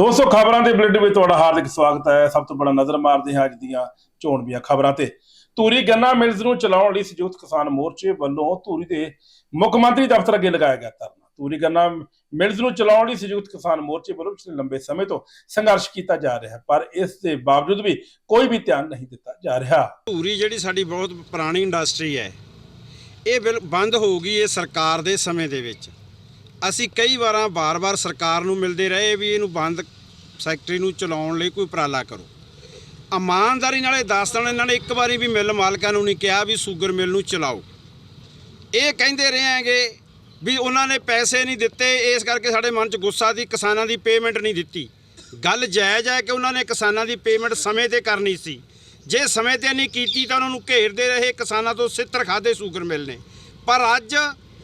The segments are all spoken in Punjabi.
ਦੋਸਤੋ, ਖਬਰਾਂ ਦੇ ਬੁਲੇਟਿਨ ਵਿੱਚ ਤੁਹਾਡਾ ਹਾਰਦਿਕ ਸਵਾਗਤ ਹੈ। ਸਭ ਤੋਂ ਬੜਾ ਨਜ਼ਰ ਮਾਰਦੇ ਹਾਂ ਅੱਜ ਦੀਆਂ ਚੋਣਵੀਆਂ ਖਬਰਾਂ ਤੇ। ਧੂਰੀ ਗੰਨਾ ਮਿਲਜ਼ ਨੂੰ ਚਲਾਉਣ ਲਈ ਸੰਯੁਕਤ ਕਿਸਾਨ ਮੋਰਚੇ ਵੱਲੋਂ ਧੂਰੀ ਦੇ ਮੁੱਖ ਮੰਤਰੀ ਦਫ਼ਤਰ ਅੱਗੇ ਲਗਾਇਆ ਗਿਆ ਧਰਨਾ। ਧੂਰੀ ਗੰਨਾ ਮਿਲਜ਼ ਨੂੰ ਚਲਾਉਣ ਲਈ ਸੰਯੁਕਤ ਕਿਸਾਨ ਮੋਰਚੇ ਵੱਲੋਂ ਪਿਛਲੇ ਲੰਬੇ ਸਮੇਂ ਤੋਂ ਸੰਘਰਸ਼ ਕੀਤਾ ਜਾ ਰਿਹਾ ਹੈ, ਪਰ ਇਸ ਦੇ ਬਾਵਜੂਦ ਵੀ ਕੋਈ ਵੀ ਧਿਆਨ ਨਹੀਂ ਦਿੱਤਾ ਜਾ ਰਿਹਾ। ਧੂਰੀ ਜਿਹੜੀ ਸਾਡੀ ਬਹੁਤ ਪੁਰਾਣੀ ਇੰਡਸਟਰੀ ਹੈ, ਇਹ ਬਿਲ, ਬੰਦ ਹੋ ਗਈ ਇਹ ਸਰਕਾਰ ਦੇ ਸਮੇਂ ਦੇ ਵਿੱਚ। ਅਸੀਂ ਕਈ ਵਾਰਾਂ ਬਾਰ-ਬਾਰ ਸਰਕਾਰ ਨੂੰ ਮਿਲਦੇ ਰਹੇ ਵੀ ਇਹਨੂੰ ਬੰਦ ਸੈਕਟਰੀ ਨੂੰ ਚਲਾਉਣ ਲਈ ਕੋਈ ਉਪਰਾਲਾ ਕਰੋ। ਇਮਾਨਦਾਰੀ ਨਾਲ ਇਹ ਦੱਸ ਦੇਣ, ਇਹਨਾਂ ਨੇ ਇੱਕ ਵਾਰੀ ਵੀ ਮਿਲ ਮਾਲਕਾਂ ਨੂੰ ਨਹੀਂ ਕਿਹਾ ਵੀ ਸ਼ੂਗਰ ਮਿਲ ਨੂੰ ਚਲਾਓ। ਇਹ ਕਹਿੰਦੇ ਰਹੇ ਹੈਗੇ ਵੀ ਉਹਨਾਂ ਨੇ ਪੈਸੇ ਨਹੀਂ ਦਿੱਤੇ, ਇਸ ਕਰਕੇ ਸਾਡੇ ਮਨ 'ਚ ਗੁੱਸਾ ਦੀ ਕਿਸਾਨਾਂ ਦੀ ਪੇਮੈਂਟ ਨਹੀਂ ਦਿੱਤੀ। ਗੱਲ ਜਾਇਜ਼ ਹੈ ਕਿ ਉਹਨਾਂ ਨੇ ਕਿਸਾਨਾਂ ਦੀ ਪੇਮੈਂਟ ਸਮੇਂ ਤੇ ਕਰਨੀ ਸੀ। ਜੇ ਸਮੇਂ ਤੇ ਨਹੀਂ ਕੀਤੀ ਤਾਂ ਉਹਨਾਂ ਨੂੰ ਘੇਰਦੇ ਰਹੇ, ਕਿਸਾਨਾਂ ਤੋਂ ਸਿੱਤਰ ਖਾਦੇ ਸ਼ੂਗਰ ਮਿਲ ਨੇ ਪਰ ਅੱਜ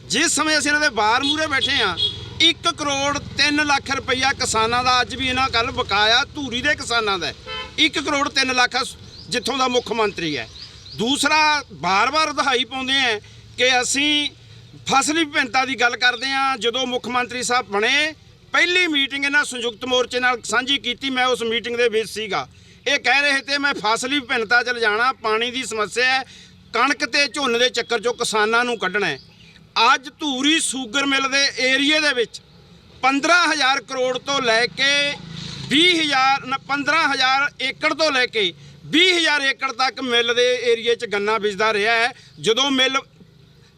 ਜਿਸ ਸਮੇਂ ਅਸੀਂ ਇਹਨਾਂ ਦੇ ਬਾਹਰ ਮੂਰੇ ਬੈਠੇ ਆ 1 ਕਰੋੜ 3 ਲੱਖ ਰੁਪਈਆ ਕਿਸਾਨਾਂ ਦਾ ਅੱਜ ਵੀ ਇਹਨਾਂ ਕੱਲ ਬਕਾਇਆ ਧੂਰੀ ਦੇ ਕਿਸਾਨਾਂ ਦਾ 1 ਕਰੋੜ 3 ਲੱਖ ਜਿੱਥੋਂ ਦਾ ਮੁੱਖ ਮੰਤਰੀ ਹੈ। ਦੂਸਰਾ ਬਾਰ-ਬਾਰ ਦਹਾਈ ਪਾਉਂਦੇ ਆ ਕਿ ਅਸੀਂ ਫਸਲੀ ਵਿਭਿੰਨਤਾ ਦੀ ਗੱਲ ਕਰਦੇ ਆ ਜਦੋਂ ਮੁੱਖ ਮੰਤਰੀ ਸਾਹਿਬ ਬਣੇ, ਪਹਿਲੀ ਮੀਟਿੰਗ ਇਹਨਾਂ ਸੰਯੁਕਤ ਮੋਰਚੇ ਨਾਲ ਸਾਂਝੀ ਕੀਤੀ ਮੈਂ ਉਸ ਮੀਟਿੰਗ ਦੇ ਵਿੱਚ ਸੀਗਾ। ਇਹ ਕਹਿ ਰਹੇ ਤੇ ਮੈਂ ਫਸਲੀ ਵਿਭਿੰਨਤਾ ਚ ਲਿਜਾਣਾ, ਪਾਣੀ ਦੀ ਸਮੱਸਿਆ ਹੈ, ਕਣਕ ਤੇ ਝੋਨੇ ਦੇ ਚੱਕਰ ਚੋਂ ਕਿਸਾਨਾਂ ਨੂੰ ਕੱਢਣਾ ਹੈ। ਅੱਜ ਧੂਰੀ ਸ਼ੂਗਰ ਮਿਲ ਦੇ ਏਰੀਏ ਦੇ ਵਿੱਚ 15000 ਕਰੋੜ ਤੋਂ ਲੈ ਕੇ 20000 ਨ- 15000 ਏਕੜ ਤੋਂ ਲੈ ਕੇ 20000 ਏਕੜ ਤੱਕ ਮਿਲ ਦੇ ਏਰੀਏ 'ਚ ਗੰਨਾ ਬੀਜਦਾ ਰਿਹਾ ਹੈ। ਜਦੋਂ ਮਿਲ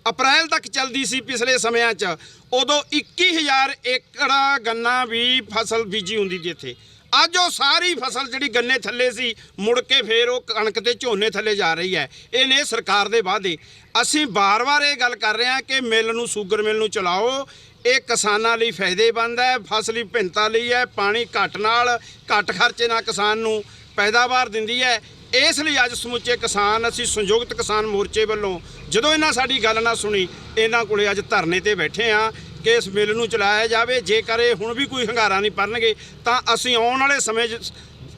ਅਪ੍ਰੈਲ ਤੱਕ ਚੱਲਦੀ ਸੀ ਪਿਛਲੇ ਸਮਿਆਂ 'ਚ, ਉਦੋਂ 21000 ਏਕੜ ਗੰਨਾ ਵੀ ਫਸਲ ਬੀਜੀ ਹੁੰਦੀ ਸੀ ਇੱਥੇ। ਅੱਜ ਉਹ ਸਾਰੀ ਫਸਲ ਜਿਹੜੀ ਗੰਨੇ ਥੱਲੇ ਸੀ, ਮੁੜ ਕੇ ਫੇਰ ਉਹ ਕਣਕ ਤੇ ਝੋਨੇ ਥੱਲੇ ਜਾ ਰਹੀ ਹੈ। ਇਹ ਨੇ ਸਰਕਾਰ ਦੇ ਵਾਅਦੇ। ਅਸੀਂ ਬਾਰ-ਬਾਰ ਇਹ ਗੱਲ ਕਰ ਰਹੇ ਹਾਂ ਕਿ ਮਿਲ ਨੂੰ, ਸ਼ੂਗਰ ਮਿਲ ਨੂੰ ਚਲਾਓ। ਇਹ ਕਿਸਾਨਾਂ ਲਈ ਫਾਇਦੇਮੰਦ ਹੈ, ਫਸਲੀ ਭਿੰਨਤਾ ਲਈ ਹੈ, ਪਾਣੀ ਘੱਟ ਨਾਲ, ਘੱਟ ਖਰਚੇ ਨਾਲ ਕਿਸਾਨ ਨੂੰ ਪੈਦਾਵਾਰ ਦਿੰਦੀ ਹੈ। ਇਸ ਲਈ ਅੱਜ ਸਮੁੱਚੇ ਕਿਸਾਨ, ਅਸੀਂ ਸੰਯੁਕਤ ਕਿਸਾਨ ਮੋਰਚੇ ਵੱਲੋਂ ਜਦੋਂ ਇਹਨਾਂ ਸਾਡੀ ਗੱਲ ਨਾ ਸੁਣੀ, ਇਹਨਾਂ ਕੋਲੇ ਅੱਜ ਧਰਨੇ ਤੇ ਬੈਠੇ ਆ ਕਿ ਇਸ ਮਿਲ ਨੂੰ ਚਲਾਇਆ ਜਾਵੇ, ਜੇਕਰ ਇਹ ਹੁਣ ਵੀ ਕੋਈ ਹੰਗਾਰਾ ਨਹੀਂ ਭਰਨਗੇ ਤਾਂ ਅਸੀਂ ਆਉਣ ਵਾਲੇ ਸਮੇਂ 'ਚ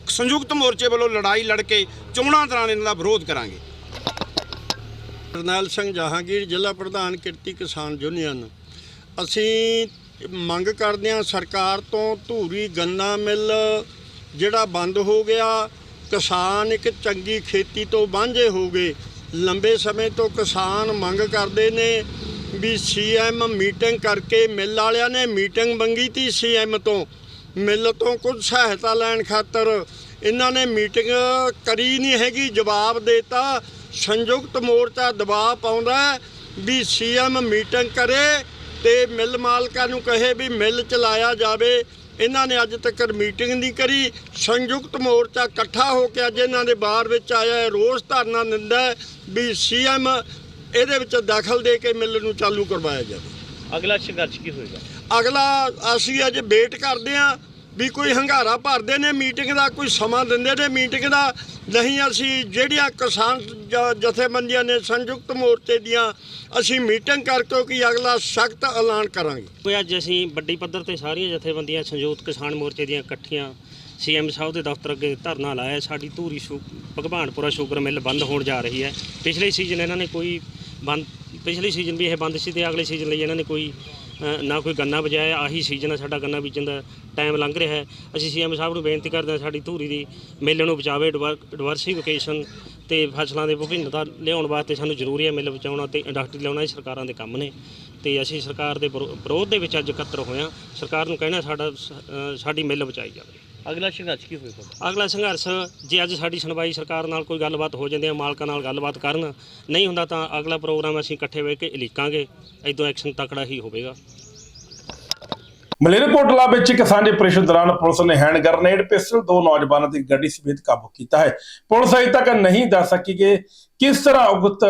ਸੰਯੁਕਤ ਮੋਰਚੇ ਵੱਲੋਂ ਲੜਾਈ ਲੜ ਕੇ ਚੋਣਾਂ ਦੌਰਾਨ ਇਹਨਾਂ ਦਾ ਵਿਰੋਧ ਕਰਾਂਗੇ। ਕਰਨੈਲ ਸਿੰਘ ਜਹਾਂਗੀਰ, ਜ਼ਿਲ੍ਹਾ ਪ੍ਰਧਾਨ ਕਿਰਤੀ ਕਿਸਾਨ ਯੂਨੀਅਨ। ਅਸੀਂ ਮੰਗ ਕਰਦੇ ਹਾਂ ਸਰਕਾਰ ਤੋਂ ਧੂਰੀ ਗੰਨਾ ਮਿੱਲ, ਜਿਹੜਾ ਬੰਦ ਹੋ ਗਿਆ, ਕਿਸਾਨ ਇੱਕ ਚੰਗੀ ਖੇਤੀ ਤੋਂ ਵਾਂਝੇ ਹੋ ਗਏ। ਲੰਬੇ ਸਮੇਂ ਤੋਂ ਕਿਸਾਨ ਮੰਗ ਕਰਦੇ ਨੇ ਵੀ ਸੀਐਮ ਮੀਟਿੰਗ ਕਰਕੇ ਮਿੱਲ ਵਾਲਿਆਂ ਨੇ ਮੀਟਿੰਗ ਮੰਗੀ ਤੀ ਸੀਐਮ ਤੋਂ। ਮਿੱਲ ਤੋਂ ਕੁਝ ਸਹਾਇਤਾ ਲੈਣ ਖਾਤਰ ਇਹਨਾਂ ਨੇ ਮੀਟਿੰਗ ਕਰੀ ਨਹੀਂ ਹੈਗੀ, ਜਵਾਬ ਦੇਤਾ। ਸੰਯੁਕਤ ਮੋਰਚਾ ਦਬਾਅ ਪਾਉਂਦਾ ਹੈ ਵੀ ਸੀਐਮ ਮੀਟਿੰਗ ਕਰੇ ਤੇ ਮਿੱਲ ਮਾਲਕਾਂ ਨੂੰ ਕਹੇ ਵੀ ਮਿੱਲ ਚਲਾਇਆ ਜਾਵੇ। ਇਹਨਾਂ ਨੇ ਅੱਜ ਤੱਕ ਮੀਟਿੰਗ ਨਹੀਂ ਕਰੀ। ਸੰਯੁਕਤ ਮੋਰਚਾ ਇਕੱਠਾ ਹੋ ਕੇ ਅੱਜ ਇਹਨਾਂ ਦੇ ਬਾਹਰ ਵਿੱਚ ਆਇਆ ਰੋਸ ਧਰਨਾ ਦਿੰਦਾ ਹੈ ਵੀ ਸੀਐਮ ਇਹਦੇ ਵਿੱਚ ਦਖਲ ਦੇ ਕੇ ਮਿੱਲ ਨੂੰ ਚਾਲੂ ਕਰਵਾਇਆ ਜਾਵੇ। ਅਗਲਾ ਸੰਘਰਸ਼ ਕੀ ਹੋਏਗਾ? ਅਗਲਾ ਅਸੀਂ ਅੱਜ ਵੇਟ ਕਰਦੇ ਹਾਂ ਵੀ ਕੋਈ ਹੰਗਾਰਾ ਭਰਦੇ ਨੇ ਮੀਟਿੰਗ ਦਾ ਕੋਈ ਸਮਾਂ ਦਿੰਦੇ ਨੇ ਮੀਟਿੰਗ ਦਾ ਨਹੀਂ ਅਸੀਂ ਜਿਹੜੀਆਂ ਕਿਸਾਨ ਜਥੇਬੰਦੀਆਂ ਨੇ ਸੰਯੁਕਤ ਮੋਰਚੇ ਦੀਆਂ ਅਸੀਂ ਮੀਟਿੰਗ ਕਰਕੇ ਕਿ ਅਗਲਾ ਸਖਤ ਐਲਾਨ ਕਰਾਂਗੇ। ਕੋਈ ਅੱਜ ਅਸੀਂ ਵੱਡੀ ਪੱਧਰ ਤੇ ਸਾਰੀਆਂ ਜਥੇਬੰਦੀਆਂ ਸੰਯੁਕਤ ਕਿਸਾਨ ਮੋਰਚੇ ਦੀਆਂ ਇਕੱਠੀਆਂ ਸੀਐਮ ਸਾਹਿਬ ਦੇ ਦਫ਼ਤਰ ਅੱਗੇ ਧਰਨਾ ਲਾਇਆ ਸਾਡੀ ਧੂਰੀ ਸ਼ੂ ਭਗਵਾਨਪੁਰਾ ਸ਼ੂਗਰ ਮਿੱਲ ਬੰਦ ਹੋਣ ਜਾ ਰਹੀ ਹੈ। ਪਿਛਲੇ ਸੀਜ਼ਨ ਇਹਨਾਂ ਨੇ ਕੋਈ ਬੰਦ ਪਿਛਲੇ ਸੀਜ਼ਨ ਵੀ ਇਹ ਬੰਦ ਸੀ ਤੇ ਅਗਲੇ ਸੀਜ਼ਨ ਲਈ ਇਹਨਾਂ ਨੇ ਕੋਈ ਅ, ਨਾ ਕੋਈ ਗੰਨਾ ਬਜਾਇਆ ਆਹੀ ਸੀਜ਼ਨ ਹੈ ਸਾਡਾ ਗੰਨਾ ਬੀਜਣ ਦਾ ਟਾਈਮ ਲੰਘ ਰਿਹਾ ਹੈ। ਅਸੀਂ ਸੀਐਮ ਸਾਹਿਬ ਨੂੰ ਬੇਨਤੀ ਕਰਦੇ ਹਾਂ ਸਾਡੀ ਧੂਰੀ ਦੀ ਮਿੱਲ ਨੂੰ ਬਚਾਵੇ ਡਿਵਰਸੀਫਿਕੇਸ਼ਨ ਤੇ ਫਸਲਾਂ ਦੇ ਵਿਭਿੰਨਤਾ ਲਿਆਉਣ ਵਾਸਤੇ ਸਾਨੂੰ ਜ਼ਰੂਰੀ ਹੈ ਮਿੱਲ ਬਚਾਉਣਾ ਤੇ ਇੰਡਸਟਰੀ ਲਿਆਉਣਾ ਇਹ ਸਰਕਾਰਾਂ ਦੇ ਕੰਮ ਨੇ। ਤੇ ਅਸੀਂ ਸਰਕਾਰ ਦੇ ਵਿਰੋ- ਵਿਰੋਧ ਦੇ ਵਿੱਚ ਅੱਜ ਇਕੱਤਰ ਹੋਏ ਹਾਂ। ਸਰਕਾਰ ਨੂੰ ਕਹਿਣਾ ਸਾਡਾ ਸ- ਅ, ਸਾਡੀ ਮਿੱਲ ਬਚਾਈ ਜਾਵੇ। ਅਗਲਾ ਸੰਘਰਸ਼ ਕੀ ਹੋਏਗਾ? ਅਗਲਾ ਸੰਘਰਸ਼ ਜੇ ਅੱਜ ਸਾਡੀ ਸੁਣਵਾਈ ਸਰਕਾਰ ਨਾਲ ਕੋਈ ਗੱਲਬਾਤ ਹੋ ਜਾਂਦੀ ਹੈ ਮਾਲਕਾਂ ਨਾਲ ਗੱਲਬਾਤ ਕਰਨ ਨਹੀਂ ਹੁੰਦਾ ਤਾਂ ਅਗਲਾ ਪ੍ਰੋਗਰਾਮ ਅਸੀਂ ਇਕੱਠੇ ਬਹਿ ਕੇ ਲਿਖਾਂਗੇ ਇਦੋਂ ਐਕਸ਼ਨ ਤਕੜਾ ਹੀ ਹੋਵੇਗਾ। ਮਲੇਰਕੋਟਲਾ ਵਿੱਚ ਇੱਕ ਸਾਂਝੇ ਆਪਰੇਸ਼ਨ ਦੌਰਾਨ ਪੁਲਿਸ ਨੇ ਹੈਂਡ ਗ੍ਰਨੇਡ ਪਿਸਟਲ ਦੋ ਨੌਜਵਾਨਾਂ ਦੀ ਗੱਡੀ ਸਮੇਤ ਕਾਬੂ ਕੀਤਾ ਹੈ। ਪੁਲਿਸ ਅਜੇ ਤੱਕ ਨਹੀਂ ਦੱਸ ਸਕੀ ਕਿ ਕਿਸ ਤਰ੍ਹਾਂ ਉਕਤ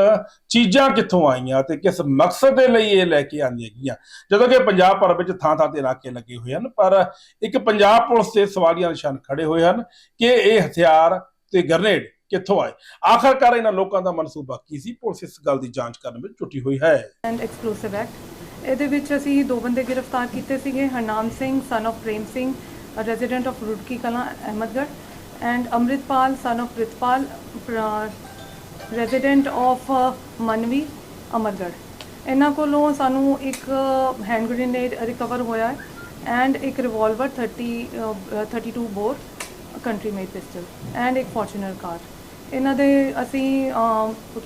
ਚੀਜ਼ਾਂ ਕਿੱਥੋਂ ਆਈਆਂ ਤੇ ਕਿਸ ਮਕਸਦ ਦੇ ਲਈ ਇਹ ਲੈ ਕੇ ਆਂਦੀਆਂ ਗਈਆਂ? ਜਦੋਂ ਕਿ ਪੰਜਾਬ ਭਰ ਵਿੱਚ ਥਾਂ ਥਾਂ ਤੇ ਨਾਕੇ ਲੱਗੇ ਹੋਏ ਹਨ, ਪਰ ਇੱਕ ਪੰਜਾਬ ਪੁਲਿਸ ਤੇ ਸਵਾਲੀਆ ਨਿਸ਼ਾਨ ਖੜੇ ਹੋਏ ਹਨ ਕਿ ਇਹ ਹਥਿਆਰ ਤੇ ਗ੍ਰਨੇਡ ਕਿੱਥੋਂ ਆਏ? ਆਖਰਕਾਰ ਇਹਨਾਂ ਲੋਕਾਂ ਦਾ ਮਨਸੂਬਾ ਕੀ ਸੀ? ਪੁਲਿਸ ਇਸ ਗੱਲ ਦੀ ਜਾਂਚ ਕਰਨ ਵਿੱਚ ਜੁਟੀ ਹੋਈ ਹੈ। ਐਂਡ ਐਕਸਪਲੋਸਿਵ ਐਕਟ ਇਹਦੇ ਵਿੱਚ ਅਸੀਂ ਦੋ ਬੰਦੇ ਗ੍ਰਿਫਤਾਰ ਕੀਤੇ ਸੀਗੇ, Harnam Singh son of Prem Singh resident of Rurki Kalan, Ahmedgarh and Amritpal son of Pritpal resident of Manvi Amargarh ਇਹਨਾਂ ਕੋਲੋਂ ਸਾਨੂੰ ਇੱਕ ਹੈਂਡ ਗ੍ਰੇਨੇਡ ਰਿਕਵਰ ਹੋਇਆ ਹੈ ਐਂਡ ਇੱਕ revolver 30 uh, 32 bore country made pistol and ਇੱਕ ਫੋਰਚੂਨਰ ਕਾਰ ਇਹਨਾਂ ਦੇ ਅਸੀਂ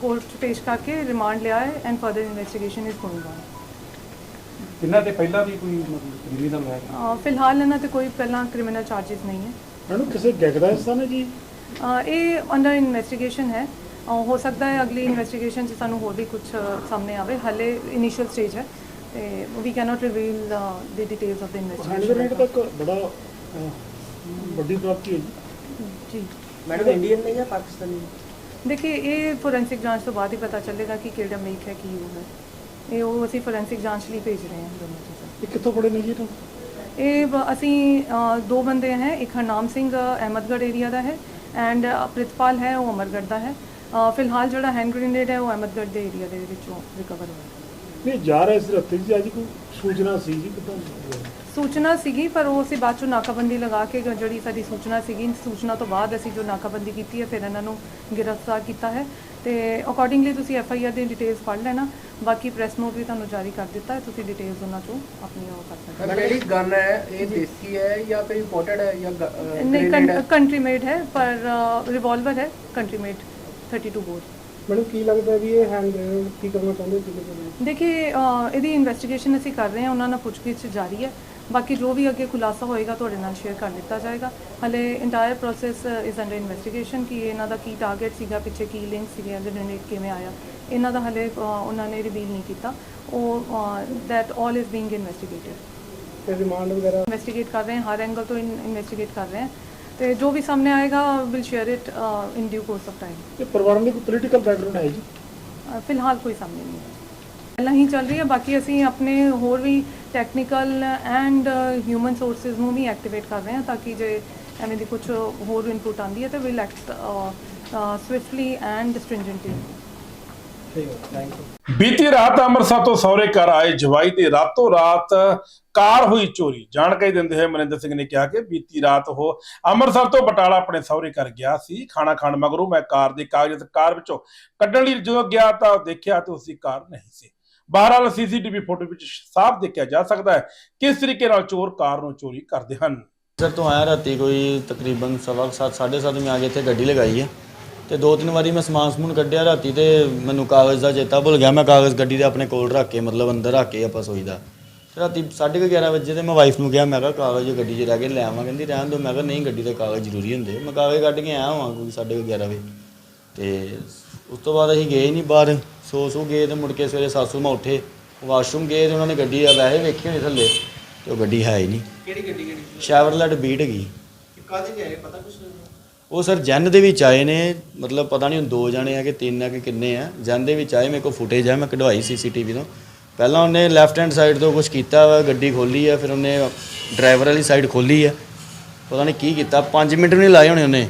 ਕੋਰਟ 'ਚ ਪੇਸ਼ ਕਰਕੇ ਰਿਮਾਂਡ ਲਿਆ ਹੈ and further investigation is going on ਇਹਨਾਂ ਤੇ ਪਹਿਲਾਂ ਵੀ ਕੋਈ ਕ੍ਰਿਮੀਨਲ ਹੈ? ਫਿਲਹਾਲ ਇਹਨਾਂ ਤੇ ਕੋਈ ਪਹਿਲਾਂ ਕ੍ਰਿਮੀਨਲ ਚਾਰजेस ਨਹੀਂ ਹੈ। ਮੈਨੂੰ ਕਿਸੇ ਗੈਗ ਦਾ ਨੇ ਜੀ? ਇਹ ਅੰਡਰ ਇਨਵੈਸਟੀਗੇਸ਼ਨ ਹੈ। ਹੋ ਸਕਦਾ ਹੈ ਅਗਲੀ ਇਨਵੈਸਟੀਗੇਸ਼ਨ 'ਚ ਸਾਨੂੰ ਹੋਰ ਵੀ ਕੁਝ ਸਾਹਮਣੇ ਆਵੇ। ਹਲੇ ਇਨੀਸ਼ੀਅਲ ਸਟੇਜ ਹੈ ਤੇ we cannot reveal the details of the investigation ਤੱਕ ਬੜਾ ਵੱਡੀ ਪ੍ਰਾਪਤੀ ਹੈ ਜੀ। ਜੀ। ਮੈਡਮ ਇੰਡੀਅਨ ਨੇ ਜਾਂ ਪਾਕਿਸਤਾਨੀ ਦੇਖिए ਇਹ ਫੋਰੈਂਸਿਕ ਜਾਂਚ ਤੋਂ ਬਾਅਦ ਹੀ ਪਤਾ ਚੱਲੇਗਾ ਕਿ ਕਿਹੜਾ ਮੇਕ ਹੈ ਕੀ ਉਹ ਹੈ। ਇਹ ਉਹ ਅਸੀਂ ਫੋਰੈਂਸਿਕ ਜਾਂਚ ਲਈ ਭੇਜ ਰਹੇ ਹਾਂ। ਦੋਨੋਂ ਚੀਜ਼ਾਂ ਇਹ ਕਿੱਥੋਂ ਪੜੇ ਨੇ ਜੀ ਇਹ ਇਹ ਅਸੀਂ ਦੋ ਬੰਦੇ ਹੈ। ਇੱਕ ਹਰਨਾਮ ਸਿੰਘ ਅਹਿਮਦਗੜ੍ਹ ਏਰੀਆ ਦਾ ਹੈ ਐਂਡ ਪ੍ਰਿਤਪਾਲ ਹੈ ਉਹ ਅਮਰਗੜ੍ਹ ਦਾ ਹੈ। ਫਿਲਹਾਲ ਜਿਹੜਾ ਹੈਂਡ ਗ੍ਰੇਨੇਡ ਹੈ ਉਹ ਅਹਿਮਦਗੜ੍ਹ ਦੇ ਏਰੀਆ ਦੇ ਵਿੱਚੋਂ ਰਿਕਵਰ ਹੋਇਆ। ਨਹੀਂ ਜਾ ਰਿਹਾ ਇਸ ਰਸਤੇ 'ਚ ਜੀ ਅੱਜ ਕੋਈ ਸੂਚਨਾ ਸੀ ਜੀ ਕਿਦਾਂ ਸੂਚਨਾ ਸੀਗੀ ਪਰ ਉਹ ਅਸੀਂ ਬਾਅਦ ਚੋਂ ਨਾਕਾਬੰਦੀ ਲਗਾ ਕੇ ਜਿਹੜੀ ਸਾਡੀ ਸੂਚਨਾ ਸੀਗੀ ਸੂਚਨਾ ਤੋਂ ਬਾਅਦ ਅਸੀਂ ਜੋ ਨਾਕਾਬੰਦੀ ਕੀਤੀ ਹੈ ਫਿਰ ਇਹਨਾਂ ਨੂੰ ਗ੍ਰਿਫਤਾਰ ਕੀਤਾ ਹੈ। ਤੇ ਅਕੋਰਡਿੰਗਲੀ ਤੁਸੀਂ ਐਫ ਆਈ ਆਰ ਦੀ ਡਿਟੇਲਸ ਪੜ੍ਹ ਲੈਣਾ ਬਾਕੀ ਪ੍ਰੈਸ ਨੋਟ ਵੀ ਤੁਹਾਨੂੰ ਜਾਰੀ ਕਰ ਦਿੱਤਾ ਹੈ ਤੁਸੀਂ ਡਿਟੇਲਸ ਉਹਨਾਂ ਤੋਂ ਆਪਣੀ ਉਹ ਕਰ ਸਕਦੇ ਮੈਡਮ ਜਿਹੜੀ ਗਨ ਹੈ ਇਹ ਦੇਸੀ ਹੈ ਜਾਂ ਫਿਰ ਇੰਪੋਰਟਡ ਹੈ ਜਾਂ ਗ- ਅਹ, ਹੋ ਨਹੀਂ grenade ਹੈ ਕੰਟਰੀ ਮੇਡ ਹੈ ਪਰ ਰਿਵਾਲਵਰ ਹੈ ਕੰਟਰੀ ਮੇਡ 32 ਬੋਰ। ਮੈਨੂੰ ਕੀ ਲੱਗਦਾ ਵੀ ਇਹ ਹੈਂਡ ਕੀ ਕਰਨਾ ਚਾਹੁੰਦੇ ਸੀ ਦੇਖਿਏ ਅ, ਇਹਦੀ ਇਨਵੈਸਟੀਗੇਸ਼ਨ ਅਸੀਂ ਕਰ ਰਹੇ ਹਾਂ ਉਹਨਾਂ ਨਾਲ ਪੁੱਛਗਿੱਛ ਜਾਰੀ ਹੈ। ਬਾਕੀ ਜੋ ਵੀ ਅੱਗੇ ਖੁਲਾਸਾ ਹੋਏਗਾ ਤੁਹਾਡੇ ਨਾਲ ਸ਼ੇਅਰ ਕਰ ਦਿੱਤਾ ਜਾਏਗਾ। ਹਲੇ entire process is under investigation ਕਿ ਇਹਨਾਂ ਦਾ ਕੀ ਟਾਰਗੇਟ ਸੀਗਾ ਪਿੱਛੇ ਕੀ ਲਿੰਕ ਸੀਗੇ ਜਨਰੇਟ ਕਿਵੇਂ ਆਇਆ। ਇਹਨਾਂ ਦਾ ਹਲੇ ਅ, ਉਹਨਾਂ ਨੇ ਰਿਵੀਲ ਨਹੀਂ ਕੀਤਾ। ਉਹ that all is being investigated ਤੇ ਰਿਮਾਂਡ ਵਗੈਰਾ? ਇਨਵੈਸਟੀਗੇਟ ਕਰ ਰਹੇ ਹਾਂ ਹਰ ਐਂਗਲ ਤੋਂ ਇਨਵੈਸਟੀਗੇਟ ਕਰ ਰਹੇ ਹਾਂ। ਤੇ ਜੋ ਵੀ ਸਾਹਮਣੇ ਆਏਗਾ will share it in due course of time ਇਹ ਪਰਿਵਾਰ ਦੀ ਕੋਈ ਪੋਲੀਟੀਕਲ ਬੈਕਗ੍ਰਾਉਂਡ ਹੈ ਜੀ? ਫਿਲਹਾਲ ਕੋਈ ਸਾਹਮਣੇ ਨਹੀਂ ਹੈ। ਪਹਿਲਾਂ ਹੀ ਚੱਲ ਰਹੀ ਹੈ ਬਾਕੀ ਅਸੀਂ ਆਪਣੇ ਹੋਰ ਵੀ ਟੈਕਨੀਕਲ ਐਂਡ ਹਿਊਮਨ ਸੋਰਸਸ ਨੂੰ ਵੀ ਐਕਟੀਵੇਟ ਕਰ ਰਹੇ ਹਾਂ ਤਾਂ ਕਿ ਜੇ ਐਵੇਂ ਦੀ ਕੁਝ ਹੋਰ ਇਨਪੁਟ ਆਉਂਦੀ ਹੈ ਤਾਂ will act swiftly and stringently ਬੀਤੀ ਰਾਤ ਅੰਮ੍ਰਿਤਸਰ ਤੋਂ ਸਹੁਰੇ ਘਰ ਆਏ ਜਵਾਈ ਤੇ ਰਾਤੋਂ ਰਾਤ ਕਾਰ ਹੋਈ ਚੋਰੀ। ਜਾਣਕਾਰੀ ਦਿੰਦੇ ਹੋਏ ਮਨਿੰਦਰ ਸਿੰਘ ਨੇ ਕਿਹਾ ਕਿ ਬੀਤੀ ਰਾਤ ਉਹ ਅੰਮ੍ਰਿਤਸਰ ਤੋਂ ਬਟਾਲਾ ਆਪਣੇ ਸਹੁਰੇ ਘਰ ਗਿਆ ਸੀ। ਖਾਣਾ ਖਾਣ ਮਗਰੋਂ ਮੈਂ ਕਾਰ ਦੇ ਕਾਗਜ਼ ਕਾਰ ਵਿੱਚੋਂ ਕੱਢਣ ਲਈ ਜਦੋਂ ਗਿਆ ਤਾਂ ਦੇਖਿਆ ਤੇ ਉਸਦੀ ਕਾਰ ਨਹੀਂ ਸੀ। ਬਹਰਾਲ ਸੀਸੀਟੀਵੀ ਫੋਟੋ ਵਿੱਚ ਸਾਫ਼ ਦੇਖਿਆ ਜਾ ਸਕਦਾ ਹੈ ਕਿਸ ਤਰੀਕੇ ਨਾਲ ਚੋਰ ਕਾਰ ਨੂੰ ਚੋਰੀ ਕਰਦੇ ਹਨ। ਸਰ ਤੋਂ ਆਇਆ ਰਾਤੀ ਕੋਈ ਤਕਰੀਬਨ ਸਵਾ ਕੁ ਸੱਤ ਸਾਢੇ ਸੱਤ ਮੈਂ ਆ ਕੇ ਇੱਥੇ ਗੱਡੀ ਲਗਾਈ ਹੈ। ਤੇ ਦੋ ਤਿੰਨ ਵਾਰੀ ਮੈਂ ਸਮਾਨ ਸਮੂਨ ਕੱਢਿਆ ਰਾਤੀ ਤੇ ਮੈਨੂੰ ਕਾਗਜ਼ ਦਾ ਚੇਤਾ ਭੁੱਲ ਗਿਆ। ਮੈਂ ਕਾਗਜ਼ ਗੱਡੀ ਦੇ ਆਪਣੇ ਕੋਲ ਰੱਖ ਕੇ ਮਤਲਬ ਅੰਦਰ ਰੱਖ ਕੇ ਆਪਾਂ ਸੋਈਦਾ ਤੇ ਰਾਤੀ 11:30 ਵਜੇ ਤੇ ਮੈਂ ਵਾਈਫ ਨੂੰ ਕਿਹਾ ਮੈਂ ਕਿਹਾ ਕਾਗਜ਼ ਗੱਡੀ 'ਚ ਰਹਿ ਗਏ ਲੈ ਆਵਾਂ। ਕਹਿੰਦੀ ਰਹਿਣ ਦੋ ਮੈਂ ਕਿਹਾ ਨਹੀਂ ਗੱਡੀ ਦੇ ਕਾਗਜ਼ ਜ਼ਰੂਰੀ ਹੁੰਦੇ ਮੈਂ ਕਾਗਜ਼ ਕੱਢ ਕੇ ਆਇਆ ਹਾਂ ਕੋਈ 11:30 ਵਜੇ। ਤੇ ਉਸ ਤੋਂ ਬਾਅਦ ਅਸੀਂ ਗਏ ਨਹੀਂ ਬਾਹਰ। ਸੋ ਸੋ ਗਏ ਤੇ ਮੁੜ ਕੇ ਸਵੇਰੇ ਸਾਸੂ ਮਾਂ ਉੱਠੇ। ਵਾਸ਼ਰੂਮ ਗਏ ਤੇ ਉਹਨਾਂ ਨੇ ਗੱਡੀ ਆ ਵੈਸੇ ਵੇਖੀ ਹੋਣੀ ਥੱਲੇ ਤੇ ਉਹ ਗੱਡੀ ਹੈ ਹੀ ਨਹੀਂ। ਕਿਹੜੀ ਗੱਡੀ ਕਿਹੜੀ? ਸ਼ੈਵਰਲੈਟ ਬੀਟ ਹੈਗੀ। ਕਾਹਦੇ ਆਏ ਪਤਾ ਕੁਛ ਉਹ ਸਰ ਜੈਨ ਦੇ ਵਿੱਚ ਆਏ ਨੇ, ਮਤਲਬ ਪਤਾ ਨਹੀਂ ਹੁਣ ਦੋ ਜਾਣੇ ਆ ਕਿ ਤਿੰਨ ਆ ਕਿ ਕਿੰਨੇ ਆ। ਜੈਨ ਦੇ ਵਿੱਚ ਆਏ, ਮੇਰੇ ਕੋਲ ਫੁਟੇਜ ਹੈ ਮੈਂ ਕਢਵਾਈ ਸੀਸੀਟੀਵੀ ਤੋਂ। ਪਹਿਲਾਂ ਉਹਨੇ ਲੈਫਟ ਹੈਂਡ ਸਾਈਡ ਤੋਂ ਕੁਝ ਕੀਤਾ ਵਾ, ਗੱਡੀ ਖੋਲੀ ਆ, ਫਿਰ ਉਹਨੇ ਡਰਾਈਵਰ ਵਾਲੀ ਸਾਈਡ ਖੋਲੀ ਆ। ਪਤਾ ਨਹੀਂ ਕੀ ਕੀਤਾ 5 ਮਿੰਟ ਵੀ ਨਹੀਂ ਲਾਏ ਹੋਣੇ ਉਹਨੇ।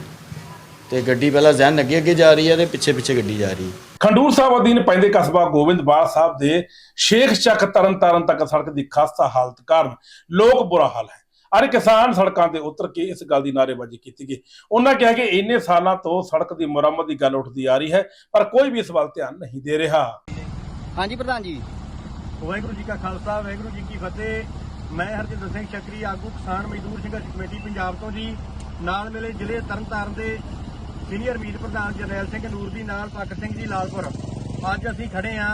ਤੇ ਗੱਡੀ ਪਹਿਲਾਂ ਜੈਨ ਅੱਗੇ ਅੱਗੇ ਜਾ ਰਹੀ ਹੈ ਤੇ ਪਿੱਛੇ ਪਿੱਛੇ ਗੱਡੀ ਜਾ ਰਹੀ ਹੈ ਖੰਡੂਰ ਸਾਹਿਬ ਅਧੀਨ ਪੈਂਦੇ ਕਸਬਾ ਗੋਬਿੰਦਵਾਲ ਸਾਹਿਬ ਦੇ ਸ਼ੇਖ ਚੱਕ ਤਰਨ ਤਾਰਨ ਤੱਕ ਸੜਕ ਦੀ ਖਸਤਾ ਹਾਲਤ ਕਾਰਨ ਲੋਕ ਬੁਰਾ ਹਾਲ ਹੈ। ਅਰੇ ਕਿਸਾਨ ਸੜਕਾਂ ਤੇ ਉਤਰ ਕੇ ਇਸ ਗੱਲ ਦੀ ਨਾਅਰੇਬਾਜ਼ੀ ਕੀਤੀ ਗਈ। ਉਹਨਾਂ ਕਿਹਾ ਕਿ ਇੰਨੇ ਸਾਲਾਂ ਤੋਂ ਸੜਕ ਦੀ ਮੁਰੰਮਤ ਦੀ ਗੱਲ ਉੱਠਦੀ ਆ ਰਹੀ ਹੈ ਪਰ ਕੋਈ ਵੀ ਇਸ ਵੱਲ ਧਿਆਨ ਨਹੀਂ ਦੇ ਰਿਹਾ। ਹਾਂਜੀ ਪ੍ਰਧਾਨ ਜੀ। ਵਾਹਿਗੁਰੂ ਜੀ ਕਾ ਖਾਲਸਾ ਵਾਹਿਗੁਰੂ ਜੀ ਕੀ ਫਤਿਹ। ਮੈਂ ਹਰਜਿੰਦਰ ਸਿੰਘ ਚੱਕਰੀ ਆਗੂ ਕਿਸਾਨ ਮਜ਼ਦੂਰ ਸੰਘਰਸ਼ ਕਮੇਟੀ ਪੰਜਾਬ ਤੋਂ ਜੀ। ਨਾਲ ਮਿਲੇ ਜ਼ਿਲ੍ਹੇ ਤਰਨਤਾਰਨ ਦੇ ਸੀਨੀਅਰ ਮੀਤ ਪ੍ਰਧਾਨ ਜਰਨੈਲ ਸਿੰਘ ਨੂਰ ਦੀ ਨਾਲ ਭਗਤ ਸਿੰਘ ਜੀ ਲਾਲਪੁਰ। ਅੱਜ ਅਸੀਂ ਖੜੇ ਆ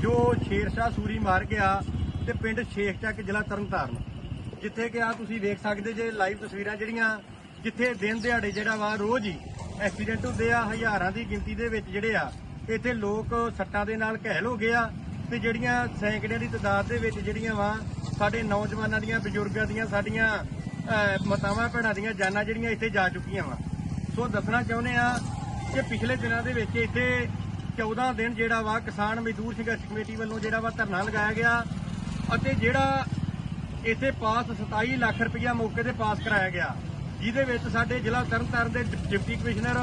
ਜੋ ਸ਼ੇਰਸ਼ਾਹ ਸੂਰੀ ਮਾਰ ਗਿਆ ਤੇ ਪਿੰਡ ਸ਼ੇਖ ਚੱਕ ਜ਼ਿਲ੍ਹਾ ਤਰਨਤਾਰਨ। ਜਿੱਥੇ ਕਿ ਆ ਤੁਸੀਂ ਵੇਖ ਸਕਦੇ ਜੇ ਲਾਈਵ ਤਸਵੀਰਾਂ ਜਿਹੜੀਆਂ, ਜਿੱਥੇ ਦਿਨ ਦਿਹਾੜੇ ਜਿਹੜਾ ਵਾ ਰੋਜ਼ ਹੀ ਐਕਸੀਡੈਂਟ ਹੁੰਦੇ ਆ, ਹਜ਼ਾਰਾਂ ਦੀ ਗਿਣਤੀ ਦੇ ਵਿੱਚ ਜਿਹੜੇ ਆ, ਇੱਥੇ ਲੋਕ ਸੱਟਾਂ ਦੇ ਨਾਲ ਘਾਇਲ ਹੋ ਗਏ ਆ ਤੇ ਜਿਹੜੀਆਂ ਸੈਂਕੜਿਆਂ ਦੀ ਤਾਦਾਦ ਦੇ ਵਿੱਚ ਜਿਹੜੀਆਂ ਵਾ, ਸਾਡੇ ਨੌਜਵਾਨਾਂ ਦੀਆਂ, ਬਜ਼ੁਰਗਾਂ ਦੀਆਂ, ਸਾਡੀਆਂ ਮਾਤਾਵਾਂ, ਭੈਣਾਂ ਦੀਆਂ ਜਾਨਾਂ ਜਿਹੜੀਆਂ ਇੱਥੇ ਜਾ ਚੁੱਕੀਆਂ ਵਾ। ਸੋ ਦੱਸਣਾ ਚਾਹੁੰਦੇ ਆ ਕਿ ਪਿਛਲੇ ਦਿਨਾਂ ਦੇ ਵਿੱਚ ਇੱਥੇ 14 ਦਿਨ ਜਿਹੜਾ ਵਾ ਕਿਸਾਨ ਮਜ਼ਦੂਰ ਸੰਘਰਸ਼ ਕਮੇਟੀ ਵੱਲੋਂ ਜਿਹੜਾ ਵਾ ਧਰਨਾ ਲਗਾਇਆ ਗਿਆ ਅਤੇ ਜਿਹੜਾ ਇੱਥੇ ਪਾਸ 27 ਲੱਖ ਰੁਪਇਆ ਮੌਕੇ ਤੇ ਪਾਸ ਕਰਾਇਆ ਗਿਆ। ਜਿਹਦੇ ਵਿੱਚ ਸਾਡੇ ਜ਼ਿਲ੍ਹਾ ਤਰਨਤਾਰਨ ਦੇ ਡਿਪਟੀ ਕਮਿਸ਼ਨਰ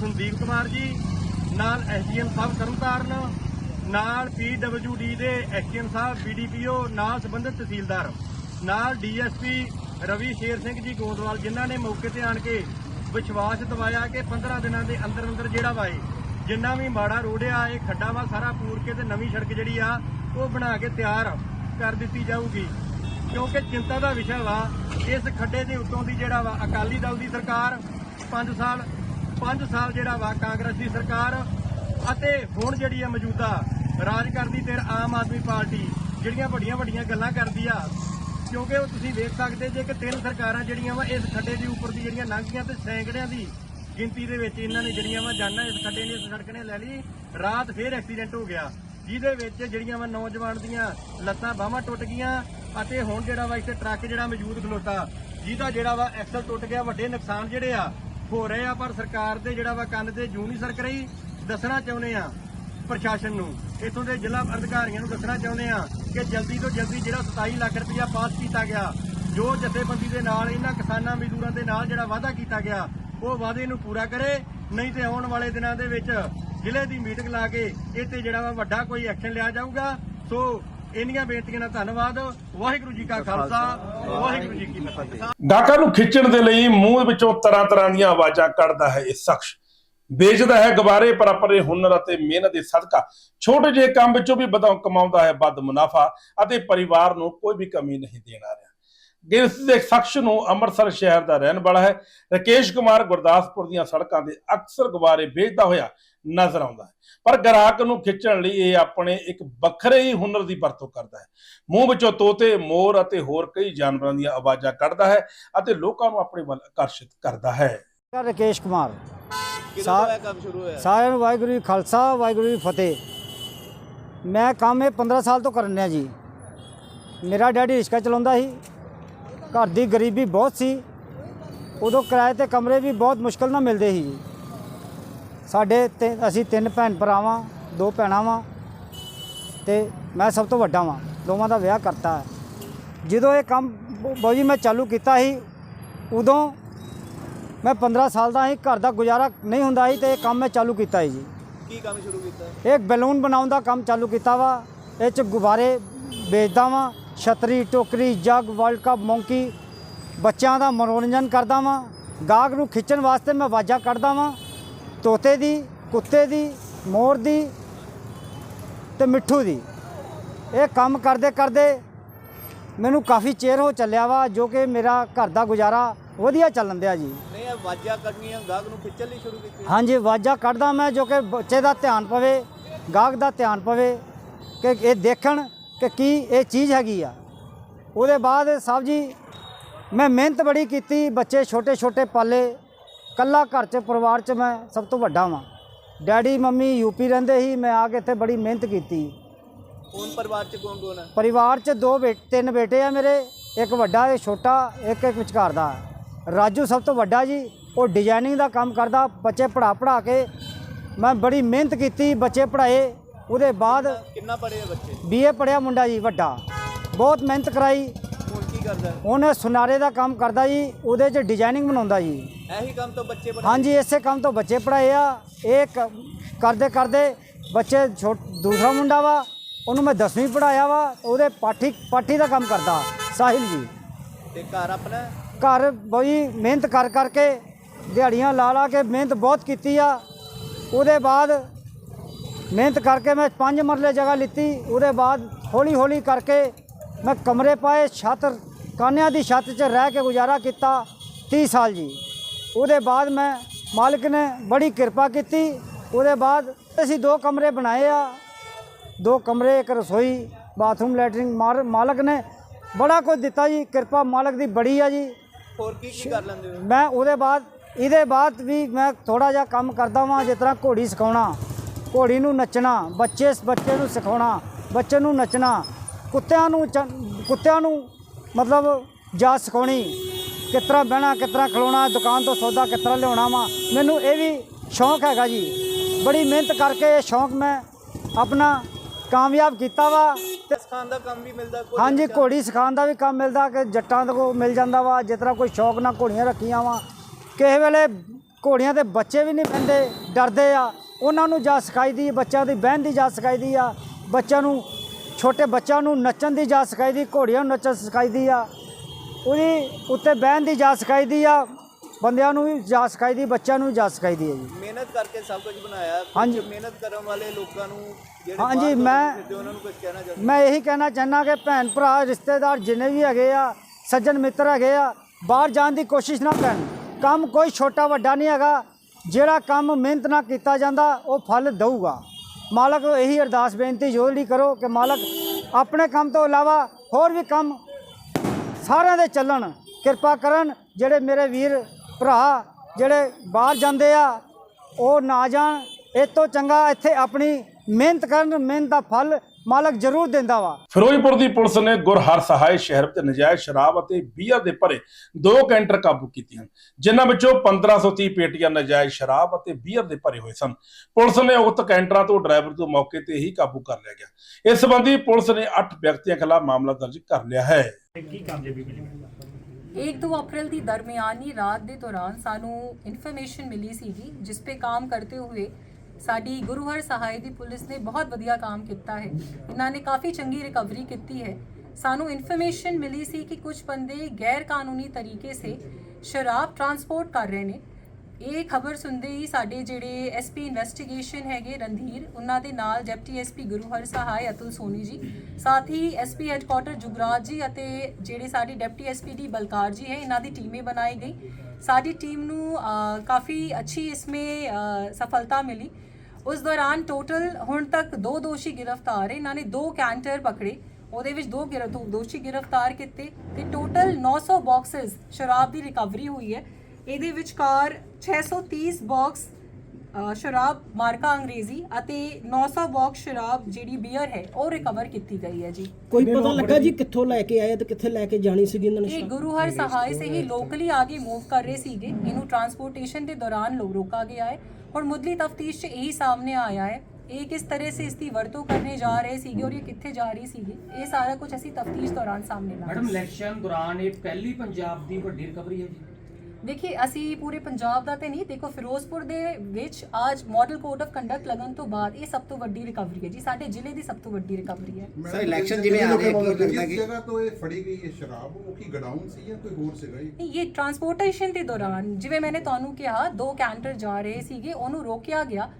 ਸੰਦੀਪ ਕੁਮਾਰ ਜੀ, ਨਾਲ ਐਸਡੀਐਮ ਸਾਹਿਬ ਤਰਨਤਾਰਨ, ਨਾਲ ਪੀਡਬਲਯੂਡੀ ਦੇ ਐਸਡੀਐਮ ਸਾਹਿਬ, ਬੀਡੀਪੀਓ, ਨਾਲ ਸੰਬੰਧਿਤ ਤਹਿਸੀਲਦਾਰ, ਨਾਲ ਡੀਐਸਪੀ ਰਵੀ ਸ਼ੇਰ ਸਿੰਘ ਜੀ ਗੋਦਵਾਲ, ਜਿਨ੍ਹਾਂ ਨੇ ਮੌਕੇ ਤੇ ਆਣ ਕੇ ਵਿਸ਼ਵਾਸ ਦਿਵਾਇਆ ਕਿ 15 ਦਿਨਾਂ ਦੇ ਅੰਦਰ ਅੰਦਰ ਜਿਹੜਾ ਵਾ ਇਹ, ਜਿੰਨਾ ਵੀ ਮਾੜਾ ਰੋਡ ਆ, ਇਹ ਖੱਡਾ ਵਾ ਸਾਰਾ ਪੂਰ ਕੇ ਤੇ ਨਵੀਂ ਸੜਕ ਜਿਹੜੀ ਆ, ਉਹ ਬਣਾ ਕੇ ਤਿਆਰ ਕਰ ਦਿੱਤੀ ਜਾਊਗੀ। ਕਿਉਂਕਿ ਚਿੰਤਾ ਦਾ ਵਿਸ਼ਾ ਵਾ, ਇਸ ਖੱਡੇ ਦੇ ਉੱਤੋਂ ਦੀ ਜਿਹੜਾ ਵਾ ਅਕਾਲੀ ਦਲ ਦੀ ਸਰਕਾਰ 5 ਸਾਲ 5 ਸਾਲ ਜਿਹੜਾ ਵਾ ਕਾਂਗਰਸ ਦੀ ਸਰਕਾਰ, ਅਤੇ ਹੁਣ ਜਿਹੜੀ ਹੈ ਮੌਜੂਦਾ ਰਾਜ ਕਰਦੀ ਤੇ ਆਮ ਆਦਮੀ ਪਾਰਟੀ, ਜਿਹੜੀਆਂ ਵੱਡੀਆਂ ਵੱਡੀਆਂ ਗੱਲਾਂ ਕਰਦੀ ਆ, ਕਿਉਂਕਿ ਉਹ ਤੁਸੀਂ ਵੇਖ ਸਕਦੇ ਜੇ ਕਿ ਤਿੰਨ ਸਰਕਾਰਾਂ ਜਿਹੜੀਆਂ ਵਾ ਇਸ ਖੱਡੇ ਦੇ ਉੱਪਰ ਦੀ ਜਿਹੜੀਆਂ ਲੰਘੀਆਂ ਤੇ ਸੈਂਕੜਿਆਂ ਦੀ ਗਿਣਤੀ ਦੇ ਵਿੱਚ ਇਹਨਾਂ ਨੇ ਜਿਹੜੀਆਂ ਵਾ ਜਾਨਾਂ ਇਸ ਖੱਡੇ ਨੇ ਸੜਕ ਨੇ ਲੈ ਲਈ, ਰਾਤ ਫੇਰ ਐਕਸੀਡੈਂਟ ਹੋ ਗਿਆ, ਜਿਹਦੇ ਵਿੱਚ ਜਿਹੜੀਆਂ ਵਾ ਨੌਜਵਾਨ ਦੀਆਂ ਲੱਤਾਂ ਬਾਹਾਂ ਟੁੱਟ ਗਈਆਂ ਅਤੇ ਹੁਣ ਜਿਹੜਾ ਵਾ ਇੱਥੇ ਟਰੱਕ ਜਿਹੜਾ ਮੌਜੂਦ ਖਲੋਤਾ, ਜਿਹਦਾ ਜਿਹੜਾ ਵਾ ਐਕਸਲ ਟੁੱਟ ਗਿਆ, ਵੱਡੇ ਨੁਕਸਾਨ ਜਿਹੜੇ ਆ, ਹੋ ਰਹੇ ਆ, ਪਰ ਸਰਕਾਰ ਦੇ ਜਿਹੜਾ ਵਾ ਕੰਨ ਤੇ ਜੂ ਨਹੀਂ ਸਰਕ ਰਹੀ। ਦੱਸਣਾ ਚਾਹੁੰਦੇ ਆ ਪ੍ਰਸ਼ਾਸਨ ਨੂੰ, ਇਥੋਂ ਦੇ ਜ਼ਿਲ੍ਹਾ ਅਧਿਕਾਰੀਆਂ ਨੂੰ ਦੱਸਣਾ ਚਾਹੁੰਦੇ ਆ ਕਿ ਜਲਦੀ ਤੋਂ ਜਲਦੀ ਜਿਹੜਾ 27 ਲੱਖ ਰੁਪਇਆ ਪਾਸ ਕੀਤਾ ਗਿਆ, ਜੋ ਜਥੇਬੰਦੀ ਦੇ ਨਾਲ ਇਹਨਾਂ ਕਿਸਾਨਾਂ ਮਜ਼ਦੂਰਾਂ ਦੇ ਨਾਲ ਜਿਹੜਾ ਵਾਅਦਾ ਕੀਤਾ ਗਿਆ, ਉਹ ਵਾਅਦੇ ਨੂੰ ਪੂਰਾ ਕਰੇ। ਨਹੀਂ ਤੇ ਆਉਣ ਵਾਲੇ ਦਿਨਾਂ ਦੇ ਵਿੱਚ ਜ਼ਿਲ੍ਹੇ ਦੀ ਮੀਟਿੰਗ ਲਾ ਕੇ ਇਹ ਤੇ ਜਿਹੜਾ ਵਾ ਵੱਡਾ ਕੋਈ ਐਕਸ਼ਨ ਲਿਆ ਜਾਊਗਾ। ਸੋ ਇੰਨੀਆਂ ਬੇਨਤੀਆਂ ਨਾਲ ਧੰਨਵਾਦ। ਵਾਹਿਗੁਰੂ ਜੀ ਕਾ ਖਾਲਸਾ, ਵਾਹਿਗੁਰੂ ਜੀ ਕੀ ਫਤਿਹ। ਗਾਹਕਾਂ ਨੂੰ ਖਿੱਚਣ ਦੇ ਲਈ ਮੂੰਹ ਵਿੱਚੋਂ ਤਰ੍ਹਾਂ ਤਰ੍ਹਾਂ ਦੀਆਂ ਆਵਾਜ਼ਾਂ ਕੱਢਦਾ ਹੈ ਇਹ ਸ਼ਖਸ। ਵੇਚਦਾ ਹੈ ਗਵਾਰੇ ਪਰ ਆਪਣੇ ਹੁਨਰ ਅਤੇ ਮਿਹਨਤ ਦੇ ਸਦਕਾ। ਛੋਟੇ ਜਿਹੇ ਕੰਮ ਵਿੱਚੋਂ ਵੀ ਵਧਾਉ ਕਮਾਉਂਦਾ ਹੈ ਵੱਧ ਮੁਨਾਫਾ ਅਤੇ ਪਰਿਵਾਰ ਨੂੰ ਕੋਈ ਵੀ ਕਮੀ ਨਹੀਂ ਦੇਣਾ ਰਿਹਾ। ਇਸ ਦੇ ਸ਼ਖਸ ਨੂੰ ਅੰਮ੍ਰਿਤਸਰ ਸ਼ਹਿਰ ਦਾ ਰਹਿਣ ਵਾਲਾ ਹੈ। ਰਕੇਸ਼ ਕੁਮਾਰ ਗੁਰਦਾਸਪੁਰ ਦੀਆਂ ਸੜਕਾਂ ਤੇ ਅਕਸਰ ਗੁਬਾਰੇ ਵੇਚਦਾ ਹੋਇਆ ਨਜ਼ਰ ਆਉਂਦਾ ਹੈ। ਪਰ ਗ੍ਰਾਹਕ ਨੂੰ ਖਿੱਚਣ ਲਈ ਇਹ ਆਪਣੇ ਇੱਕ ਵੱਖਰੇ ਹੀ ਹੁਨਰ ਦੀ ਵਰਤੋਂ ਕਰਦਾ ਹੈ। ਮੂੰਹ ਵਿੱਚੋਂ ਤੋਤੇ ਮੋਰ ਅਤੇ ਹੋਰ ਕਈ ਜਾਨਵਰਾਂ ਦੀਆਂ ਆਵਾਜ਼ਾਂ ਕੱਢਦਾ ਹੈ ਅਤੇ ਲੋਕਾਂ ਨੂੰ ਆਪਣੇ ਵੱਲ ਆਕਰਸ਼ਿਤ ਕਰਦਾ ਹੈ। ਰਕੇਸ਼ ਕੁਮਾਰ। ਕਿਦੋਂ ਹੋਇਆ ਕੰਮ ਸ਼ੁਰੂ ਹੋਇਆ? ਸਾਰਿਆਂ ਨੂੰ ਵਾਹਿਗੁਰੂ ਜੀ ਖਾਲਸਾ ਵਾਹਿਗੁਰੂ ਜੀ ਫਤਿਹ। ਮੈਂ ਕੰਮ ਇਹ 15 ਸਾਲ ਤੋਂ ਕਰਨ ਰਿਹਾ ਜੀ। ਮੇਰਾ ਡੈਡੀ ਰਿਕਸ਼ਾ ਚਲਾਉਂਦਾ ਸੀ। ਘਰ ਦੀ ਗਰੀਬੀ ਬਹੁਤ ਸੀ। ਉਦੋਂ ਕਿਰਾਏ ਤੇ ਕਮਰੇ ਵੀ ਬਹੁਤ ਮੁਸ਼ਕਲ ਨਾਲ ਮਿਲਦੇ ਸੀ। ਸਾਡੇ ਤੇ ਅਸੀਂ ਤਿੰਨ ਭੈਣ ਭਰਾਵਾਂ ਦੋ ਭੈਣਾਂ ਵਾਂ ਤੇ ਮੈਂ ਸਭ ਤੋਂ ਵੱਡਾ ਵਾਂ। ਦੋਵਾਂ ਦਾ ਵਿਆਹ ਕਰਤਾ ਜਦੋਂ ਇਹ ਕੰਮ ਬਾਊ ਜੀ ਮੈਂ ਚਾਲੂ ਕੀਤਾ ਸੀ ਉਦੋਂ ਮੈਂ 15 ਸਾਲ ਦਾ ਸੀ ਘਰ ਦਾ ਗੁਜ਼ਾਰਾ ਨਹੀਂ ਹੁੰਦਾ ਸੀ ਤੇ ਇਹ ਕੰਮ ਮੈਂ ਚਾਲੂ ਕੀਤਾ ਸੀ ਜੀ। ਕੀ ਕੰਮ ਸ਼ੁਰੂ ਕੀਤਾ? ਇੱਕ ਬੈਲੂਨ ਬਣਾਉਣ ਦਾ ਕੰਮ ਚਾਲੂ ਕੀਤਾ ਵਾ ਇਹ ਚ ਗੁਬਾਰੇ ਵੇਚਦਾ ਵਾਂ। ਛਤਰੀ ਟੋਕਰੀ ਜੱਗ ਵਰਲਡ ਕੱਪ ਮੌਂਕੀ। ਬੱਚਿਆਂ ਦਾ ਮਨੋਰੰਜਨ ਕਰਦਾ ਵਾਂ। ਗਾਹਕ ਨੂੰ ਖਿੱਚਣ ਵਾਸਤੇ ਮੈਂ ਆਵਾਜ਼ਾਂ ਕੱਢਦਾ ਵਾਂ। ਤੋਤੇ ਦੀ ਕੁੱਤੇ ਦੀ ਮੋਰ ਦੀ ਤੇ ਮਿੱਠੂ ਦੀ। ਇਹ ਕੰਮ ਕਰਦੇ ਕਰਦੇ ਮੈਨੂੰ ਕਾਫੀ ਚਿਰ ਹੋ ਚੱਲਿਆ ਵਾ ਜੋ ਕਿ ਮੇਰਾ ਘਰ ਦਾ ਗੁਜ਼ਾਰਾ ਵਧੀਆ ਚੱਲਣ ਦਿਆ ਜੀ। ਨਹੀਂ ਇਹ ਵਾਜਾ ਕੱਢਣੀਆਂ ਗਾਹਕ ਨੂੰ ਖਿੱਚਣ ਲਈ ਸ਼ੁਰੂ ਕੀਤੀ। ਹਾਂਜੀ ਆਵਾਜ਼ਾਂ ਕੱਢਦਾ ਮੈਂ ਜੋ ਕਿ ਬੱਚੇ ਦਾ ਧਿਆਨ ਪਵੇ ਗਾਹਕ ਦਾ ਧਿਆਨ ਪਵੇ ਕਿ ਇਹ ਦੇਖਣ ਕਿ ਕੀ ਇਹ ਚੀਜ਼ ਹੈਗੀ ਆ। ਉਹਦੇ ਬਾਅਦ ਸਾਹਿਬ ਜੀ ਮੈਂ ਮਿਹਨਤ ਬੜੀ ਕੀਤੀ ਬੱਚੇ ਛੋਟੇ ਛੋਟੇ ਪਾਲੇ ਕੱਲਾ ਘਰ 'ਚ ਪਰਿਵਾਰ 'ਚ ਮੈਂ ਸਭ ਤੋਂ ਵੱਡਾ ਵਾਂ। ਡੈਡੀ ਮੰਮੀ ਯੂਪੀ ਰਹਿੰਦੇ ਸੀ ਮੈਂ ਆ ਕੇ ਇੱਥੇ ਬੜੀ ਮਿਹਨਤ ਕੀਤੀ। ਹੁਣ ਪਰਿਵਾਰ ਚ ਕੌਣ ਕੌਣ ਹੈ ਪਰਿਵਾਰ 'ਚ ਦੋ ਬੇ ਤਿੰਨ ਬੇਟੇ ਆ ਮੇਰੇ ਇੱਕ ਵੱਡਾ ਇੱਕ ਛੋਟਾ ਇੱਕ ਇੱਕ ਵਿਚਕਾਰ ਦਾ। ਰਾਜੂ ਸਭ ਤੋਂ ਵੱਡਾ ਜੀ ਉਹ ਡਿਜ਼ਾਈਨਿੰਗ ਦਾ ਕੰਮ ਕਰਦਾ ਬੱਚੇ ਪੜਾ ਪੜਾ ਕੇ। ਮੈਂ ਬੜੀ ਮਿਹਨਤ ਕੀਤੀ ਬੱਚੇ ਪੜਾਏ ਉਹਦੇ ਬਾਅਦ ਕਿੰਨਾ ਪੜੇ ਬੱਚੇ? ਬੀਏ ਪੜਿਆ ਮੁੰਡਾ ਜੀ ਵੱਡਾ। ਬਹੁਤ ਮਿਹਨਤ ਕਰਾਈ। ਹੁਣ ਕੀ ਕਰਦਾ? ਹੈ? ਉਹਨੇ ਸੁਨਾਰੇ ਦਾ ਕੰਮ ਕਰਦਾ ਜੀ ਉਹਦੇ 'ਚ ਡਿਜ਼ਾਈਨਿੰਗ ਬਣਾਉਂਦਾ ਜੀ। ਇਹੀ ਕੰਮ ਤੋਂ ਬੱਚੇ ਬਣੇ ਹਾਂਜੀ ਇਸੇ ਕੰਮ ਤੋਂ ਬੱਚੇ ਪੜਾਏ ਆ। ਇਹ ਕ- ਕਰਦੇ ਕਰਦੇ ਬੱਚੇ ਛੋਟ ਦੂਸਰਾ ਮੁੰਡਾ ਵਾ ਉਹਨੂੰ ਮੈਂ 10ਵੀਂ ਪੜਾਇਆ ਵਾ ਉਹਦੇ ਪਾਠੀ ਪਾਠੀ ਦਾ ਕੰਮ ਕਰਦਾ ਸਾਹਿਲ ਜੀ। ਤੇ ਘਰ ਆਪਣਾ? ਹੈ? ਘਰ ਬਈ ਮਿਹਨਤ ਕਰ ਕਰਕੇ ਦਿਹਾੜੀਆਂ ਲਾ ਲਾ ਕੇ ਮਿਹਨਤ ਬਹੁਤ ਕੀਤੀ ਆ। ਉਹਦੇ ਬਾਅਦ ਮਿਹਨਤ ਕਰਕੇ ਮੈਂ ਪੰਜ ਮਰਲੇ ਜਗ੍ਹਾ ਲਿੱਤੀ ਉਹਦੇ ਬਾਅਦ ਹੌਲੀ ਹੌਲੀ ਕਰਕੇ ਮੈਂ ਕਮਰੇ ਪਾਏ ਛੱਤ ਕਾਨਿਆਂ ਦੀ ਛੱਤ 'ਚ ਰਹਿ ਕੇ ਗੁਜ਼ਾਰਾ ਕੀਤਾ 30 ਸਾਲ ਜੀ। ਉਹਦੇ ਬਾਅਦ ਮੈਂ ਮਾਲਕ ਨੇ ਬੜੀ ਕਿਰਪਾ ਕੀਤੀ ਉਹਦੇ ਬਾਅਦ ਅਸੀਂ ਦੋ ਕਮਰੇ ਬਣਾਏ ਆ। ਦੋ ਕਮਰੇ ਇੱਕ ਰਸੋਈ ਬਾਥਰੂਮ ਲੈਟਰਿੰਗ ਮਾਲਕ ਨੇ ਬੜਾ ਕੁਝ ਦਿੱਤਾ ਜੀ ਕਿਰਪਾ ਮਾਲਕ ਦੀ ਬੜੀ ਆ ਜੀ। ਹੋਰ ਕੀ ਕੀ ਕਰ ਲੈਂਦੇ ਹੋ? ਮੈਂ ਉਹਦੇ ਬਾਅਦ ਇਹਦੇ ਬਾਅਦ ਵੀ ਮੈਂ ਥੋੜਾ ਜਿਹਾ ਕੰਮ ਕਰਦਾ ਵਾਂ ਜਿਸ ਤਰ੍ਹਾਂ ਘੋੜੀ ਸਿਖਾਉਣਾ। ਘੋੜੀ ਨੂੰ ਨੱਚਣਾ ਬੱਚੇ ਬੱਚੇ ਨੂੰ ਸਿਖਾਉਣਾ ਬੱਚੇ ਨੂੰ ਨੱਚਣਾ ਕੁੱਤਿਆਂ ਨੂੰ ਕੁੱਤਿਆਂ ਨੂੰ ਮਤਲਬ ਜਾਚ ਸਿਖਾਉਣੀ ਕਿਸ ਤਰ੍ਹਾਂ ਬਹਿਣਾ ਕਿਸ ਤਰ੍ਹਾਂ ਖਲੋਣਾ ਦੁਕਾਨ ਤੋਂ ਸੌਦਾ ਕਿਸ ਤਰ੍ਹਾਂ ਲਿਆਉਣਾ ਵਾ ਮੈਨੂੰ ਇਹ ਵੀ ਸ਼ੌਂਕ ਹੈਗਾ ਜੀ। ਬੜੀ ਮਿਹਨਤ ਕਰਕੇ ਇਹ ਸ਼ੌਂਕ ਮੈਂ ਆਪਣਾ ਕਾਮਯਾਬ ਕੀਤਾ ਵਾ ਤੇ ਸਿਖਾਉਣ ਦਾ ਕੰਮ ਵੀ ਮਿਲਦਾ ਕੋਈ ਹਾਂਜੀ ਘੋੜੀ ਸਿਖਾਉਣ ਦਾ ਵੀ ਕੰਮ ਮਿਲਦਾ ਕਿ ਜੱਟਾਂ ਕੋਲ ਮਿਲ ਜਾਂਦਾ ਵਾ ਜਿਸ ਤਰ੍ਹਾਂ ਕੋਈ ਸ਼ੌਕ ਨਾਲ ਘੋੜੀਆਂ ਰੱਖੀਆਂ ਵਾ। ਕਿਸੇ ਵੇਲੇ ਘੋੜੀਆਂ ਦੇ ਬੱਚੇ ਵੀ ਨਹੀਂ ਬਹਿੰਦੇ ਡਰਦੇ ਆ। ਉਹਨਾਂ ਨੂੰ ਜਾ ਸਿਖਾਈ ਦੀ ਬੱਚਿਆਂ ਦੀ ਬਹਿਣ ਦੀ ਜਾ ਸਿਖਾਈ ਦੀ ਆ ਬੱਚਿਆਂ ਨੂੰ ਛੋਟੇ ਬੱਚਿਆਂ ਨੂੰ ਨੱਚਣ ਦੀ ਜਾ ਸਿਖਾਈ ਦੀ ਘੋੜੀਆਂ ਨੂੰ ਨੱਚਣ ਸਿਖਾਈ ਦੀ ਆ ਉਹਦੀ ਉੱਤੇ ਬਹਿਣ ਦੀ ਜਾ ਸਿਖਾਈ ਦੀ ਆ ਬੰਦਿਆਂ ਨੂੰ ਵੀ ਜਾ ਸਿਖਾਈ ਦੀ ਬੱਚਿਆਂ ਨੂੰ ਵੀ ਜਾ ਸਿਖਾਈ ਦੀ ਹੈ ਜੀ। ਮਿਹਨਤ ਕਰਕੇ ਸਭ ਕੁਝ ਬਣਾਇਆ ਹਾਂਜੀ। ਮਿਹਨਤ ਕਰਨ ਵਾਲੇ ਲੋਕਾਂ ਨੂੰ ਜਿਹੜੇ ਹਾਂਜੀ, ਮੈਂ- ਉਹਨਾਂ ਨੂੰ ਕੁਝ ਕਹਿਣਾ ਚਾਹੁੰਦੇ। ਮੈਂ ਇਹੀ ਕਹਿਣਾ ਚਾਹੁੰਦਾ ਕਿ ਭੈਣ ਭਰਾ ਰਿਸ਼ਤੇਦਾਰ ਜਿੰਨੇ ਵੀ ਹੈਗੇ ਆ ਸੱਜਣ ਮਿੱਤਰ ਹੈਗੇ ਆ ਬਾਹਰ ਜਾਣ ਦੀ ਕੋਸ਼ਿਸ਼ ਨਾ ਕਰਨ। ਕੰਮ ਕੋਈ ਛੋਟਾ ਵੱਡਾ ਨਹੀਂ ਹੈਗਾ ਜਿਹੜਾ ਕੰਮ ਮਿਹਨਤ ਨਾਲ ਕੀਤਾ ਜਾਂਦਾ, ਉਹ ਫਲ ਦੇਊਗਾ। ਮਾਲਕ ਇਹੀ ਅਰਦਾਸ ਬੇਨਤੀ ਜੋ ਜਿਹੜੀ ਕਰੋ ਕਿ ਮਾਲਕ ਆਪਣੇ ਕੰਮ ਤੋਂ ਇਲਾਵਾ ਹੋਰ ਵੀ ਕੰਮ ਸਾਰਿਆਂ ਦੇ ਚੱਲਣ। ਕਿਰਪਾ ਕਰਨ ਜਿਹੜੇ ਮੇਰੇ ਵੀਰ ਭਰਾ, ਜਿਹੜੇ ਬਾਹਰ ਜਾਂਦੇ ਆ, ਉਹ ਨਾ ਜਾਣ। ਇਹ ਤੋਂ ਚੰਗਾ ਇੱਥੇ ਆਪਣੀ ਮਿਹਨਤ ਕਰਨ, ਮਿਹਨਤ ਦਾ ਫਲ ਮਾਲਕ ਜ਼ਰੂਰ ਦਿੰਦਾ ਵਾ। ਫਿਰੋਜ਼ਪੁਰ ਦੀ ਪੁਲਿਸ ਨੇ ਗੁਰਹਰ ਸਹਾਇ ਸ਼ਹਿਰ ਵਿੱਚ ਨਜਾਇਜ਼ ਸ਼ਰਾਬ ਅਤੇ ਬੀਅਰ ਦੇ ਭਰੇ ਦੋ ਕੈਂਟਰ ਕਾਬੂ ਕੀਤੇ ਹਨ ਜਿਨ੍ਹਾਂ ਵਿੱਚੋਂ 1530 ਪੇਟੀਆਂ ਨਜਾਇਜ਼ ਸ਼ਰਾਬ ਅਤੇ ਬੀਅਰ ਦੇ ਭਰੇ ਹੋਏ ਸਨ। ਪੁਲਿਸ ਨੇ ਉਕਤ ਕੈਂਟਰਾਂ ਤੋਂ ਡਰਾਈਵਰ ਤੋਂ ਮੌਕੇ ਤੇ ਹੀ ਕਾਬੂ ਕਰ ਲਿਆ ਗਿਆ। ਇਸ ਸੰਬੰਧੀ ਪੁਲਿਸ ਨੇ 8 ਵਿਅਕਤੀਆਂ ਖਿਲਾਫ ਮਾਮਲਾ ਦਰਜ ਕਰ ਲਿਆ ਹੈ। ਇੱਕ ਦੋ ਅਪ੍ਰੈਲ ਦੀ ਦਰਮਿਆਨੀ ਰਾਤ ਦੇ ਦੌਰਾਨ ਸਾਨੂੰ ਇਨਫੋਰਮੇਸ਼ਨ ਮਿਲੀ ਸੀਗੀ ਜਿਸ ਤੇ ਕੰਮ ਕਰਦੇ ਹੋਏ ਸਾਡੀ ਗੁਰੂ ਹਰ ਸਹਾਇ ਦੀ ਪੁਲਿਸ ਨੇ ਬਹੁਤ ਵਧੀਆ ਕੰਮ ਕੀਤਾ ਹੈ। ਇਹਨਾਂ ਨੇ ਕਾਫੀ ਚੰਗੀ ਰਿਕਵਰੀ ਕੀਤੀ ਹੈ। ਸਾਨੂੰ ਇਨਫੋਰਮੇਸ਼ਨ ਮਿਲੀ ਸੀ ਕਿ ਕੁਝ ਬੰਦੇ ਗੈਰ ਕਾਨੂੰਨੀ ਤਰੀਕੇ ਸੇ ਸ਼ਰਾਬ ਟਰਾਂਸਪੋਰਟ ਕਰ ਰਹੇ ਨੇ। ਇਹ ਖਬਰ ਸੁਣਦੇ ਹੀ ਸਾਡੇ ਜਿਹੜੇ ਐਸਪੀ ਇਨਵੈਸਟੀਗੇਸ਼ਨ ਹੈਗੇ ਰਣਧੀਰ, ਉਹਨਾਂ ਦੇ ਨਾਲ ਡਿਪਟੀ ਐਸਪੀ ਗੁਰੂਹਰ ਸਹਾਇ ਅਤੁਲ ਸੋਨੀ ਜੀ, ਸਾਥ ਹੀ ਐਸਪੀ ਹੈੱਡਕੁਆਟਰ ਜੁਗਰਾਜ ਜੀ ਅਤੇ ਜਿਹੜੇ ਸਾਡੀ ਡਿਪਟੀ ਐਸਪੀ ਡੀ ਬਲਕਾਰ ਜੀ ਹੈ, ਇਹਨਾਂ ਦੀ ਟੀਮੇ ਬਣਾਈ ਗਈ। ਸਾਡੀ ਟੀਮ ਨੂੰ ਕਾਫੀ ਅੱਛੀ ਇਸਮੇ ਸਫਲਤਾ ਮਿਲੀ। ਉਸ ਦੌਰਾਨ ਟੋਟਲ ਹੁਣ ਤੱਕ ਦੋ ਦੋਸ਼ੀ ਗ੍ਰਿਫਤਾਰ ਇਹਨਾਂ ਨੇ ਦੋ ਕੈਂਟਰ ਪਕੜੇ ਉਹਦੇ ਵਿੱਚ ਦੋ ਦੋਸ਼ੀ ਗ੍ਰਿਫਤਾਰ ਕੀਤੇ ਤੇ ਟੋਟਲ 900 ਬਾਕਸਸ ਸ਼ਰਾਬ ਦੀ ਰਿਕਵਰੀ ਹੋਈ ਹੈ। ਇਹਦੇ ਵਿਚਕਾਰ 630 ਬਾਕਸ ਸ਼ਰਾਬ ਮਾਰਕਾ ਅੰਗਰੇਜ਼ੀ ਅਤੇ 900 ਬਾਕਸ ਸ਼ਰਾਬ ਜਿਹੜੀ ਬੀਅਰ ਹੈ ਉਹ ਰਿਕਵਰ ਕੀਤੀ ਗਈ ਹੈ ਜੀ। ਕੋਈ ਪਤਾ ਲੱਗਾ ਜੀ ਕਿੱਥੋਂ ਲੈ ਕੇ ਆਏ ਤੇ ਕਿੱਥੇ ਲੈ ਕੇ ਜਾਣੀ ਸੀਗੀ ਇਹਨਾਂ ਇਹ ਗੁਰੂ ਹਰ ਸਹਾਇ ਸੇ ਹੀ ਲੋਕਲੀ ਆਗੇ ਮੂਵ ਕਰ ਰਹੇ ਸੀਗੇ। ਇਹਨੂੰ ਟਰਾਂਸਪੋਰਟੇਸ਼ਨ ਦੇ ਦੌਰਾਨ ਲੋਕ ਰੋਕਾ ਗਿਆ ਹੈ। ਹੁਣ ਮੁੱਢਲੀ ਤਫਤੀਸ਼ 'ਚ ਇਹੀ ਸਾਹਮਣੇ ਆਇਆ ਹੈ ਇਹ ਕਿਸ ਤਰ੍ਹਾਂ ਸੇ ਇਸ ਦੀ ਵਰਤੋਂ ਕਰਨੇ ਜਾ ਰਹੇ ਸੀਗੇ ਔਰ ਇਹ ਕਿੱਥੇ ਜਾ ਰਹੀ ਸੀਗੀ ਇਹ ਸਾਰਾ ਕੁਝ ਅਸੀਂ ਤਫਤੀਸ਼ ਦੌਰਾਨ ਸਾਹਮਣੇ ਲਾਇਆ ਮੈਡਮ ਇਲੈਕਸ਼ਨ ਦੌਰਾਨ ਇਹ ਪਹਿਲੀ ਪੰਜਾਬ ਦੀ ਵੱਡੀ ਰਿਕਵਰੀ ਦੇਖਿਏ ਅਸੀਂ ਪੂਰੇ ਪੰਜਾਬ ਦਾ ਤੇ ਨਹੀਂ ਦੇਖੋ ਫਿਰੋਜ਼ਪੁਰ ਦੇ ਵਿੱਚ ਅੱਜ ਮਾਡਲ ਕੋਡ ਆਫ ਕੰਡਕਟ ਲੱਗਣ ਤੋਂ ਬਾਅਦ ਇਹ ਸਭ ਤੋਂ ਵੱਡੀ ਰਿਕਵਰੀ ਹੈ ਜੀ ਸਾਡੇ ਜ਼ਿਲ੍ਹੇ ਦੀ ਸਭ ਤੋਂ ਵੱਡੀ ਰਿਕਵਰੀ ਹੈ। ਸਰ ਇਲੈਕਸ਼ਨ ਜਿਵੇਂ ਆ ਰਿਹਾ ਕੀ ਜਿਸ ਕਿ ਜਗ੍ਹਾ ਤੋਂ ਇਹ ਫੜੀ ਗਈ ਹੈ ਸ਼ਰਾਬ ਉਹ ਕੀ ਗਡਾਊਨ ਸੀ ਜਾਂ ਕੋਈ ਹੋਰ ਸੀਗਾ ਜੀ? ਨਹੀਂ ਇਹ ਟਰਾਂਸਪੋਰਟੇਸ਼ਨ ਦੇ ਦੌਰਾਨ ਜਿਵੇਂ ਮੈंने ਤੁਹਾਨੂੰ ਕਿਹਾ ਦੋ ਕੈਂਟਰ ਜਾ ਰਹੇ ਸੀਗੇ ਉਹਨੂੰ ਰੋਕਿਆ ਗਿਆ।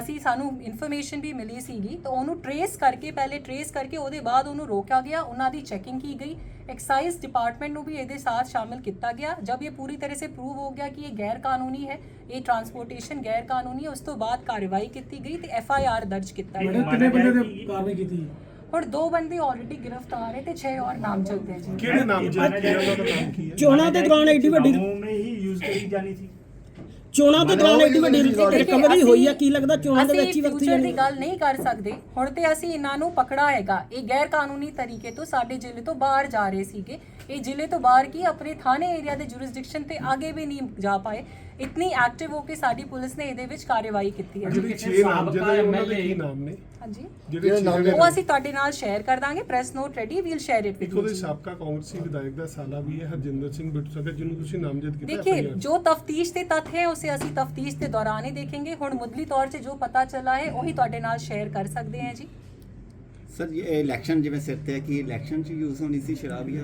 ਅਸੀਂ ਸਾਨੂੰ ਇਨਫੋਰਮੇਸ਼ਨ ਵੀ ਮਿਲੀ ਸੀਗੀ ਤਾਂ ਉਹਨੂੰ ਟਰੇਸ ਕਰਕੇ ਪਹਿਲੇ ਟਰੇਸ ਕਰਕੇ ਉਹਦੇ ਬਾਅਦ ਉਹਨੂੰ ਰੋਕਿਆ ਗਿਆ ਉਹਨਾਂ ਦੀ ਚੈਕਿੰਗ ਕੀ ਗਈ ਐਕਸਾਈਜ਼ ਡਿਪਾਰਟਮੈਂਟ ਨੂੰ ਵੀ ਇਹਦੇ ਸਾਥ ਸ਼ਾਮਿਲ ਕੀਤਾ ਗਿਆ ਜਦ ਇਹ ਪੂਰੀ ਤਰ੍ਹਾਂ ਸੇ ਪ੍ਰੂਵ ਹੋ ਗਿਆ ਕਿ ਇਹ ਗੈਰ ਕਾਨੂੰਨੀ ਹੈ ਇਹ ਟਰਾਂਸਪੋਰਟੇਸ਼ਨ ਗੈਰ ਕਾਨੂੰਨੀ ਹੈ ਉਸ ਤੋਂ ਬਾਅਦ ਕਾਰਵਾਈ ਕੀਤੀ ਗਈ ਤੇ ਐਫ ਆਈ ਆਰ ਦਰਜ ਕੀਤਾ ਗਿਆ। ਕਿੰਨੇ ਬੰਦੇ ਦੇ ਕਾਰਵਾਈ ਕੀਤੀ? ਹੁਣ ਦੋ ਬੰਦੇ ਆਲਰੇਡੀ ਗ੍ਰਿਫਤਾਰ ਹੈ ਤੇ 6 ਔਰ ਨਾਮਜ਼ਦ ਹੈ ਜੀ। ਕਿਹੜੇ ਨਾਮਜ਼ਦ ਚੋਣਾਂ ਦੇ ਦੌਰਾਨ ਐਡੀ ਵੱਡੀ ਕਾਨੂੰਨ ਹੀ ਯੂਜ਼ ਕਰੀ ਜਾਣੀ ਸੀ। ਚੋਣਾਂ ਦੇ ਦੌਰਾਨ ਐਡੀ ਵੱਡੀ ਰਿਕਵਰੀ ਹੋਈ ਹੈ ਕੀ ਲੱਗਦਾ ਚੋਣਾਂ ਦੇ ਵਿੱਚ ਹੀ ਵਰਤੀ ਫਿਊਚਰ ਦੀ ਗੱਲ ਨਹੀਂ ਕਰ ਸਕਦੇ। ਹੁਣ ਤੇ ਅਸੀਂ ਇਹਨਾਂ ਨੂੰ ਪਕੜਾ ਹੈਗਾ ਇਹ ਗੈਰ ਕਾਨੂੰਨੀ ਤਰੀਕੇ ਤੋਂ ਸਾਡੇ ਜ਼ਿਲ੍ਹੇ ਤੋਂ ਬਾਹਰ ਜਾ ਰਹੇ ਸੀਗੇ। ਇਹ ਜ਼ਿਲ੍ਹੇ ਤੋਂ ਬਾਹਰ ਕੀ ਆਪਣੇ ਥਾਣੇ ਏਰੀਆ ਦੇ ਜੁਰਿਸਡਿਕਸ਼ਨ ਤੇ ਆਗੇ ਵੀ ਨਹੀਂ ਜਾ ਪਾਏ ਇਤਨੀ ਐਕਟਿਵ ਹੋ ਕੇ ਸਾਡੀ ਪੁਲਿਸ ਨੇ ਇਹਦੇ ਵਿੱਚ ਕਾਰਵਾਈ ਕੀਤੀ ਹੈ। ਜਿਹੜੇ 6 ਨਾਮ ਜਿਹੜੇ ਉਹਨਾਂ ਦੇ ਕੀ ਨਾਮ ਨੇ? ਹਾਂਜੀ। ਜਿਹੜੇ ਨਾਮ ਉਹ ਅਸੀਂ ਤੁਹਾਡੇ ਨਾਲ ਸ਼ੇਅਰ ਕਰ ਦਾਂਗੇ press note ready will share it with you ਸਾਬਕਾ ਕਾਂਗਰਸੀ ਵਿਧਾਇਕ ਦਾ ਸਾਲਾ ਵੀ ਹੈ ਹਰਜਿੰਦਰ ਸਿੰਘ ਬਿੱਟੂ ਸਾਹਿਬ ਜਿਹਨੂੰ ਤੁਸੀਂ ਨਾਮਜ਼ਦ ਕੀਤਾ ਦੇਖिए ਜੋ ਤਫਤੀਸ਼ ਤੇ ਤੱਥ ਹੈ ਉਸੇ ਅਸੀਂ ਤਫਤੀਸ਼ ਦੇ ਦੌਰਾਨ ਹੀ ਦੇਖेंगे ਹੁਣ ਮੁੱਢਲੀ ਤੌਰ 'ਤੇ ਜੋ ਪਤਾ ਚੱਲਾ ਹੈ ਉਹੀ ਤੁਹਾਡੇ ਨਾਲ ਸ਼ੇਅਰ ਕਰ ਸਕਦੇ ਹਾਂ ਜੀ। ਸਰ ਇਹ ਇਲੈਕਸ਼ਨ ਜਿਵੇਂ ਸਿਰ ਤੇ ਹੈ ਕਿ ਇਲੈਕਸ਼ਨ 'ਚ ਯੂਜ਼ ਹੋਣੀ ਸੀ ਸ਼ਰਾਬ ਜਾਂ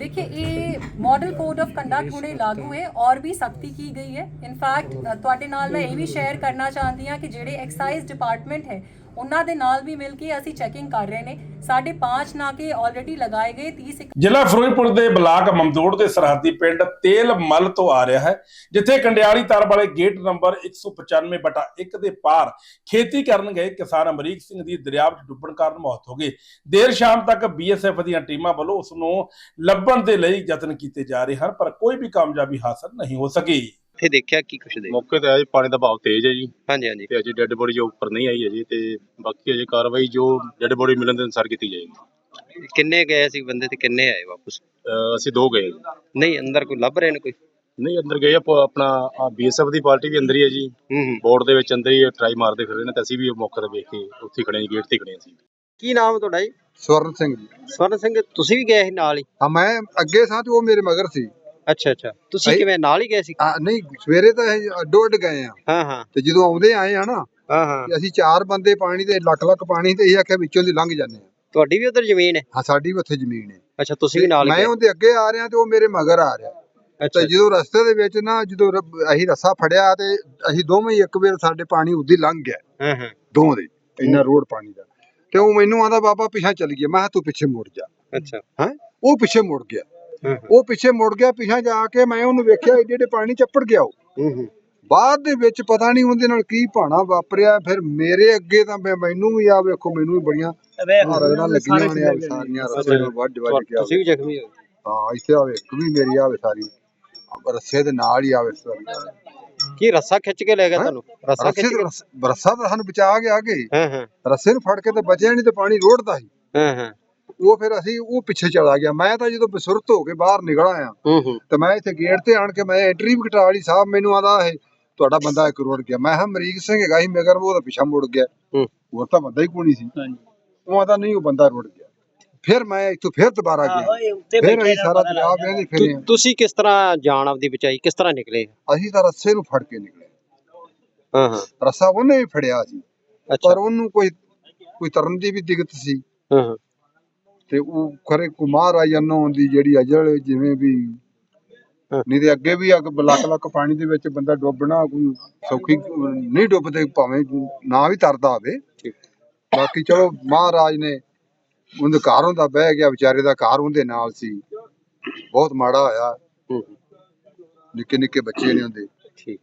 देखिए ये मॉडल कोड ऑफ कंडक्ट ਹੁਣੇ ਲਾਗੂ ਹੈ ਔਰ ਵੀ ਸਖਤੀ ਕੀ ਗਈ ਹੈ ਇਨਫੈਕਟ ਤੁਹਾਡੇ ਨਾਲ ਮੈਂ ਇਹ ਵੀ ਸ਼ੇਅਰ ਕਰਨਾ ਚਾਹੁੰਦੀ ਹਾਂ ਕਿ ਜਿਹੜੇ ਐਕਸਾਈਜ਼ ਡਿਪਾਰਟਮੈਂਟ ਹੈ ਉਹਨਾਂ ਦੇ ਨਾਲ ਵੀ ਮਿਲ ਕੇ ਅਸੀਂ ਚੈਕਿੰਗ ਕਰ ਰਹੇ ਨੇ। ਸਾਡੇ 5 ਨਾਕੇ ਆਲਰੇਡੀ ਲਗਾਏ ਗਏ 30 ਜ਼ਿਲ੍ਹਾ ਫਿਰੋਜ਼ਪੁਰ ਦੇ ਬਲਾਕ ਮਮਦੋੜ ਦੇ ਸਰਹੱਦੀ ਪਿੰਡ ਤੇਲ ਮਲ ਤੋਂ ਆ ਰਿਹਾ ਹੈ, ਜਿੱਥੇ ਕੰਡਿਆਲੀ ਤਰ ਵਾਲੇ ਗੇਟ ਨੰਬਰ 195/1 ਦੇ ਪਾਰ ਖੇਤੀ ਕਰਨ ਗਏ ਕਿਸਾਨ ਅਮਰੀਕ ਸਿੰਘ ਦੀ ਦਰਿਆ ਵਿੱਚ ਡੁੱਬਣ ਕਾਰਨ ਮੌਤ ਹੋ ਗਈ। ਦੇਰ ਸ਼ਾਮ ਤੱਕ ਬੀਐਸਐਫ ਦੀਆਂ ਟੀਮਾਂ ਵੱਲੋਂ ਉਸ ਨੂੰ ਲੱਭਣ ਦੇ ਲਈ ਯਤਨ ਕੀਤੇ ਜਾ ਰਹੇ ਹਨ, ਪਰ ਕੋਈ ਵੀ ਕਾਮਯਾਬੀ ਹਾਸਲ ਨਹੀਂ ਹੋ ਸਕੀ। ਇੱਥੇ ਦੇਖਿਆ ਕੀ ਕੁਛ ਦੇ ਮੌਕੇ ਤੇ ਅਜੇ ਪਾਣੀ ਦਾ ਭਾਵ ਤੇਜ਼ ਹੈ ਜੀ। ਹਾਂਜੀ ਹਾਂਜੀ। ਤੇ ਅਜੇ ਡੈੱਡ ਬੋਡੀ ਜੋ ਉੱਪਰ ਨਹੀਂ ਆਈ ਅਜੇ ਤੇ ਬਾਕੀ ਅਜੇ ਕਾਰਵਾਈ ਜੋ ਡੈੱਡ ਬੋਡੀ ਮਿਲਣ ਦੇ ਅਨੁਸਾਰ ਕੀਤੀ ਜਾਏਗੀ। ਕਿੰਨੇ ਗਏ ਸੀ ਬੰਦੇ ਤੇ ਕਿੰਨੇ ਆਏ ਵਾਪਸ? ਅਹ ਅਸੀਂ ਦੋ ਗਏ ਜੀ। ਨਹੀਂ ਅੰਦਰ ਕੋਈ ਲੱਭ ਰਹੇ ਨੇ ਕੋਈ? ਨਹੀਂ ਅੰਦਰ ਗਏ ਆਪਾਂ ਆਪਣਾ ਬੀਐਸਐਫ ਦੀ ਪਾਰਟੀ ਵੀ ਅੰਦਰ ਹੀ ਹੈ ਜੀ। ਹੂੰ ਹੂੰ। ਬੋਰਡ ਦੇ ਵਿੱਚ ਅੰਦਰ ਹੀ ਟਰਾਈ ਮਾਰਦੇ ਫਿਰ ਰਹੇ ਨੇ ਤੇ ਅਸੀਂ ਵੀ ਉਹ ਮੌਕੇ ਤੇ ਵੇਖ ਕੇ ਉੱਥੇ ਹੀ ਖੜੇ ਹਾਂ ਗੇਟ ਤੇ ਹੀ ਖੜੇ ਹਾਂ ਅਸੀਂ। ਕੀ ਨਾਮ ਤੁਹਾਡਾ ਜੀ? ਸਵਰਨ ਸਿੰਘ ਜੀ। ਸਵਰਨ ਸਿੰਘ ਤੁਸੀਂ ਵੀ ਗਏ ਸੀ ਨਾਲ ਹੀ? ਹਾਂ ਮੈਂ ਅੱਗੇ ਸਾਂ ਤੇ ਉਹ ਮੇਰੇ ਮਗਰ ਸੀ। ਅੱਛਾ ਅੱਛਾ। ਤੁਸੀਂ ਕਿਵੇਂ ਨਾਲ ਹੀ ਗਏ ਸੀ? ਆ, ਨਹੀਂ ਸਵੇਰੇ ਤਾਂ ਇਹ ਅੱਡੋ ਅੱਡ ਗਏ ਆ। ਹਾਂ ਹਾਂ। ਤੇ ਜਦੋਂ ਆਉਂਦੇ ਆਏ ਆ ਨਾ ਹਾਂ ਹਾਂ। ਤੇ ਅਸੀਂ ਚਾਰ ਬੰਦੇ ਪਾਣੀ ਤੇ ਲੱਖ ਲੱਖ ਪਾਣੀ ਤੇ ਇਹ ਆਖਿਆ ਵਿੱਚੋਂ ਦੀ ਲੰਘ ਜਾਂਦੇ ਆ। ਤੁਹਾਡੀ ਵੀ ਉਧਰ ਜ਼ਮੀਨ ਹੈ? ਹਾਂ ਸਾਡੀ ਵੀ ਉੱਥੇ ਜ਼ਮੀਨ ਹੈ। ਅੱਛਾ ਤੁਸੀਂ ਵੀ ਨਾਲ ਮੈਂ ਗਏ? ਉਹਦੇ ਅੱਗੇ ਆ ਰਿਹਾ ਤੇ ਉਹ ਮੇਰੇ ਮਗਰ ਆ ਰਿਹਾ। ਅੱਛਾ। ਤੇ ਜਦੋਂ ਰਸਤੇ ਦੇ ਵਿੱਚ ਨਾ ਜਦੋਂ ਰੱਬ- ਅਸੀਂ ਰੱਸਾ ਫੜਿਆ ਤੇ ਅਸੀਂ ਦੋਵੇਂ ਹੀ ਇੱਕ ਵਾਰ ਸਾਡੇ ਪਾਣੀ ਉਦੀ ਲੰਘ ਗਿਆ। ਹਾਂ ਹਾਂ। ਦੋਵਾਂ ਦੇ ਇੰਨਾ ਰੋਡ ਪਾਣੀ ਦਾ। ਤੇ ਉਹ ਮੈਨੂੰ ਆਂਦਾ ਬਾਬਾ ਪਿੱਛਾ ਚੱਲ ਗਿਆ ਮੈਂ ਕਿਹਾ ਤੂੰ ਪਿੱਛੇ ਮੁੜ ਜਾ। ਅੱਛਾ। ਹੈ? ਉਹ ਪਿੱਛੇ ਮੁੜ ਗਿਆ। ਉਹ ਪਿੱਛੇ ਮੁੜ ਗਿਆ ਪਿੱਛਾ ਜਾ ਕੇ ਮੈਂ ਉਹਨੂੰ ਵੇਖਿਆ ਏਡੇ ਏਡੇ ਪਾਣੀ ਚੱਪੜ ਗਿਆ ਉਹ। ਹੂੰ ਹੂੰ। ਬਾਅਦ ਦੇ ਵਿੱਚ ਪਤਾ ਨਹੀਂ ਉਹਦੇ ਨਾਲ ਕੀ ਭਾਣਾ ਵਾਪਰਿਆ ਫਿਰ ਮੇਰੇ ਅੱਗੇ ਤਾਂ ਮੈਂ- ਮੈਨੂੰ ਵੀ ਆ ਵੇਖੋ ਮੈਨੂੰ ਵੀ ਬੜੀਆਂ ਰਗੜਾਂ ਲੱਗੀਆਂ ਨੇ ਸਾਰੀਆਂ ਰਸੇ ਨਾਲ ਵੱਢ ਵੱਢ ਕੇ ਤੁਸੀਂ ਵੀ ਜ਼ਖਮੀ ਹੋ ਹਾਂ ਇੱਥੇ ਆਵੇ ਇੱਕ ਵੀ ਮੇਰੀ ਆਵੇ ਸਾਰੀ। ਰੱਸੇ ਦੇ ਨਾਲ ਹੀ ਆਵੇ ਸਾਰੀ। ਕੀ ਰੱਸਾ ਖਿੱਚ ਕੇ ਲੈ ਗਿਆ ਤੁਹਾਨੂੰ? ਰੱਸਾ ਖਿੱਚ ਕੇ? ਰੱਸਾ ਤਾਂ ਸਾਨੂੰ ਬਚਾ ਗਿਆ ਅੱਗੇ ਹਾਂ। ਹਾਂ ਰੱਸੇ ਨੂੰ ਫੜ ਕੇ ਤੇ ਬਚਿਆ ਨਹੀਂ ਤੇ ਪਾਣੀ ਰੋੜਦਾ ਸੀ। ਹਾਂ ਹਾਂ। ਉਹ ਫਿਰ ਅਸੀਂ ਉਹ ਪਿੱਛੇ ਚਲਾ ਗਿਆ। ਮੈਂ ਤਾਂ ਜਦੋਂ ਬਸੁਰਤ ਹੋ ਕੇ ਬਾਹਰ ਨਿਕਲ ਆਇਆ ਹੂੰ ਹੂੰ। ਤੇ ਮੈਂ ਇੱਥੇ ਗੇਟ ਤੇ ਆਣ ਕੇ ਮੈਂ ਐਂਟਰੀ ਵੀ ਕਟਾ ਲਈ ਸਾਹਿਬ ਮੈਨੂੰ ਆਦਾ ਇਹ ਤੁਹਾਡਾ ਬੰਦਾ ਇੱਕ ਰੋੜ ਗਿਆ। ਮੈਂ ਕਿਹਾ ਅਮਰੀਕ ਸਿੰਘ ਹੈਗਾ ਸੀ ਮਗਰ ਉਹ ਤਾਂ ਪਿੱਛਾ ਮੁੜ ਗਿਆ। ਹੂੰ। ਉਹ ਤਾਂ ਬੰਦਾ ਹੀ ਕੋਈ ਨਹੀਂ ਸੀ। ਉਹ ਆਦਾ ਨਹੀਂ ਉਹ ਬੰਦਾ ਰੁੜ ਗਿਆ। ਫਿਰ ਮੈਂ ਇੱਥੋਂ ਫਿਰ ਦੁਬਾਰਾ ਗਿਆ। ਫਿਰ ਅਸੀਂ ਸਾਰਾ ਦਰਿਆ ਵੇਂਦੇ ਫਿਰੇ ਤੁਸੀਂ ਕਿਸ ਤਰ੍ਹਾਂ ਜਾਨ ਆਪਦੀ ਬਚਾਈ ਕਿਸ ਤਰ੍ਹਾਂ ਨਿਕਲੇ? ਅਸੀਂ ਤਾਂ ਰੱਸੇ ਨੂੰ ਫੜ ਕੇ ਨਿਕਲੇ। ਹਾਂ ਹਾਂ। ਰੱਸਾ ਉਹਨੇ ਵੀ ਫੜਿਆ ਸੀ। ਪਰ ਉਹਨੂੰ ਕੋਈ ਕੋਈ ਤਰਨ ਦੀ ਵੀ ਦਿੱਕਤ ਸੀ। ਹਾਂ ਹਾਂ। ਤੇ ਉਹ ਖਰੇ ਕੁਮਾਰ ਆ ਜਨੋਂ ਦੀ ਜਿਹੜੀ ਅਜਲ ਜਿਵੇਂ ਵੀ। ਨਹੀਂ ਤੇ ਅੱਗੇ ਵੀ ਅੱਗ ਲੱਕ ਲੱਕ ਪਾਣੀ ਦੇ ਵਿੱਚ ਬੰਦਾ ਡੁੱਬਣਾ ਕੋਈ ਸੌਖੀ ਨਹੀਂ ਡੁੱਬਦੇ ਭਾਵੇਂ ਨਾ ਵੀ ਤਰਦਾ ਹੋਵੇ। ਠੀਕ। ਬਾਕੀ ਚਲੋ ਮਹਾਰਾਜ ਨੇ ਉਹਦੇ ਘਰ ਹੁੰਦਾ ਬਹਿ ਗਿਆ ਵਿਚਾਰੇ ਦਾ ਘਰ ਉਹਦੇ ਨਾਲ ਸੀ। ਬਹੁਤ ਮਾੜਾ ਹੋਇਆ। ਨਿੱਕੇ ਨਿੱਕੇ ਬੱਚੇ ਨੇ ਉਹਦੇ। ਠੀਕ।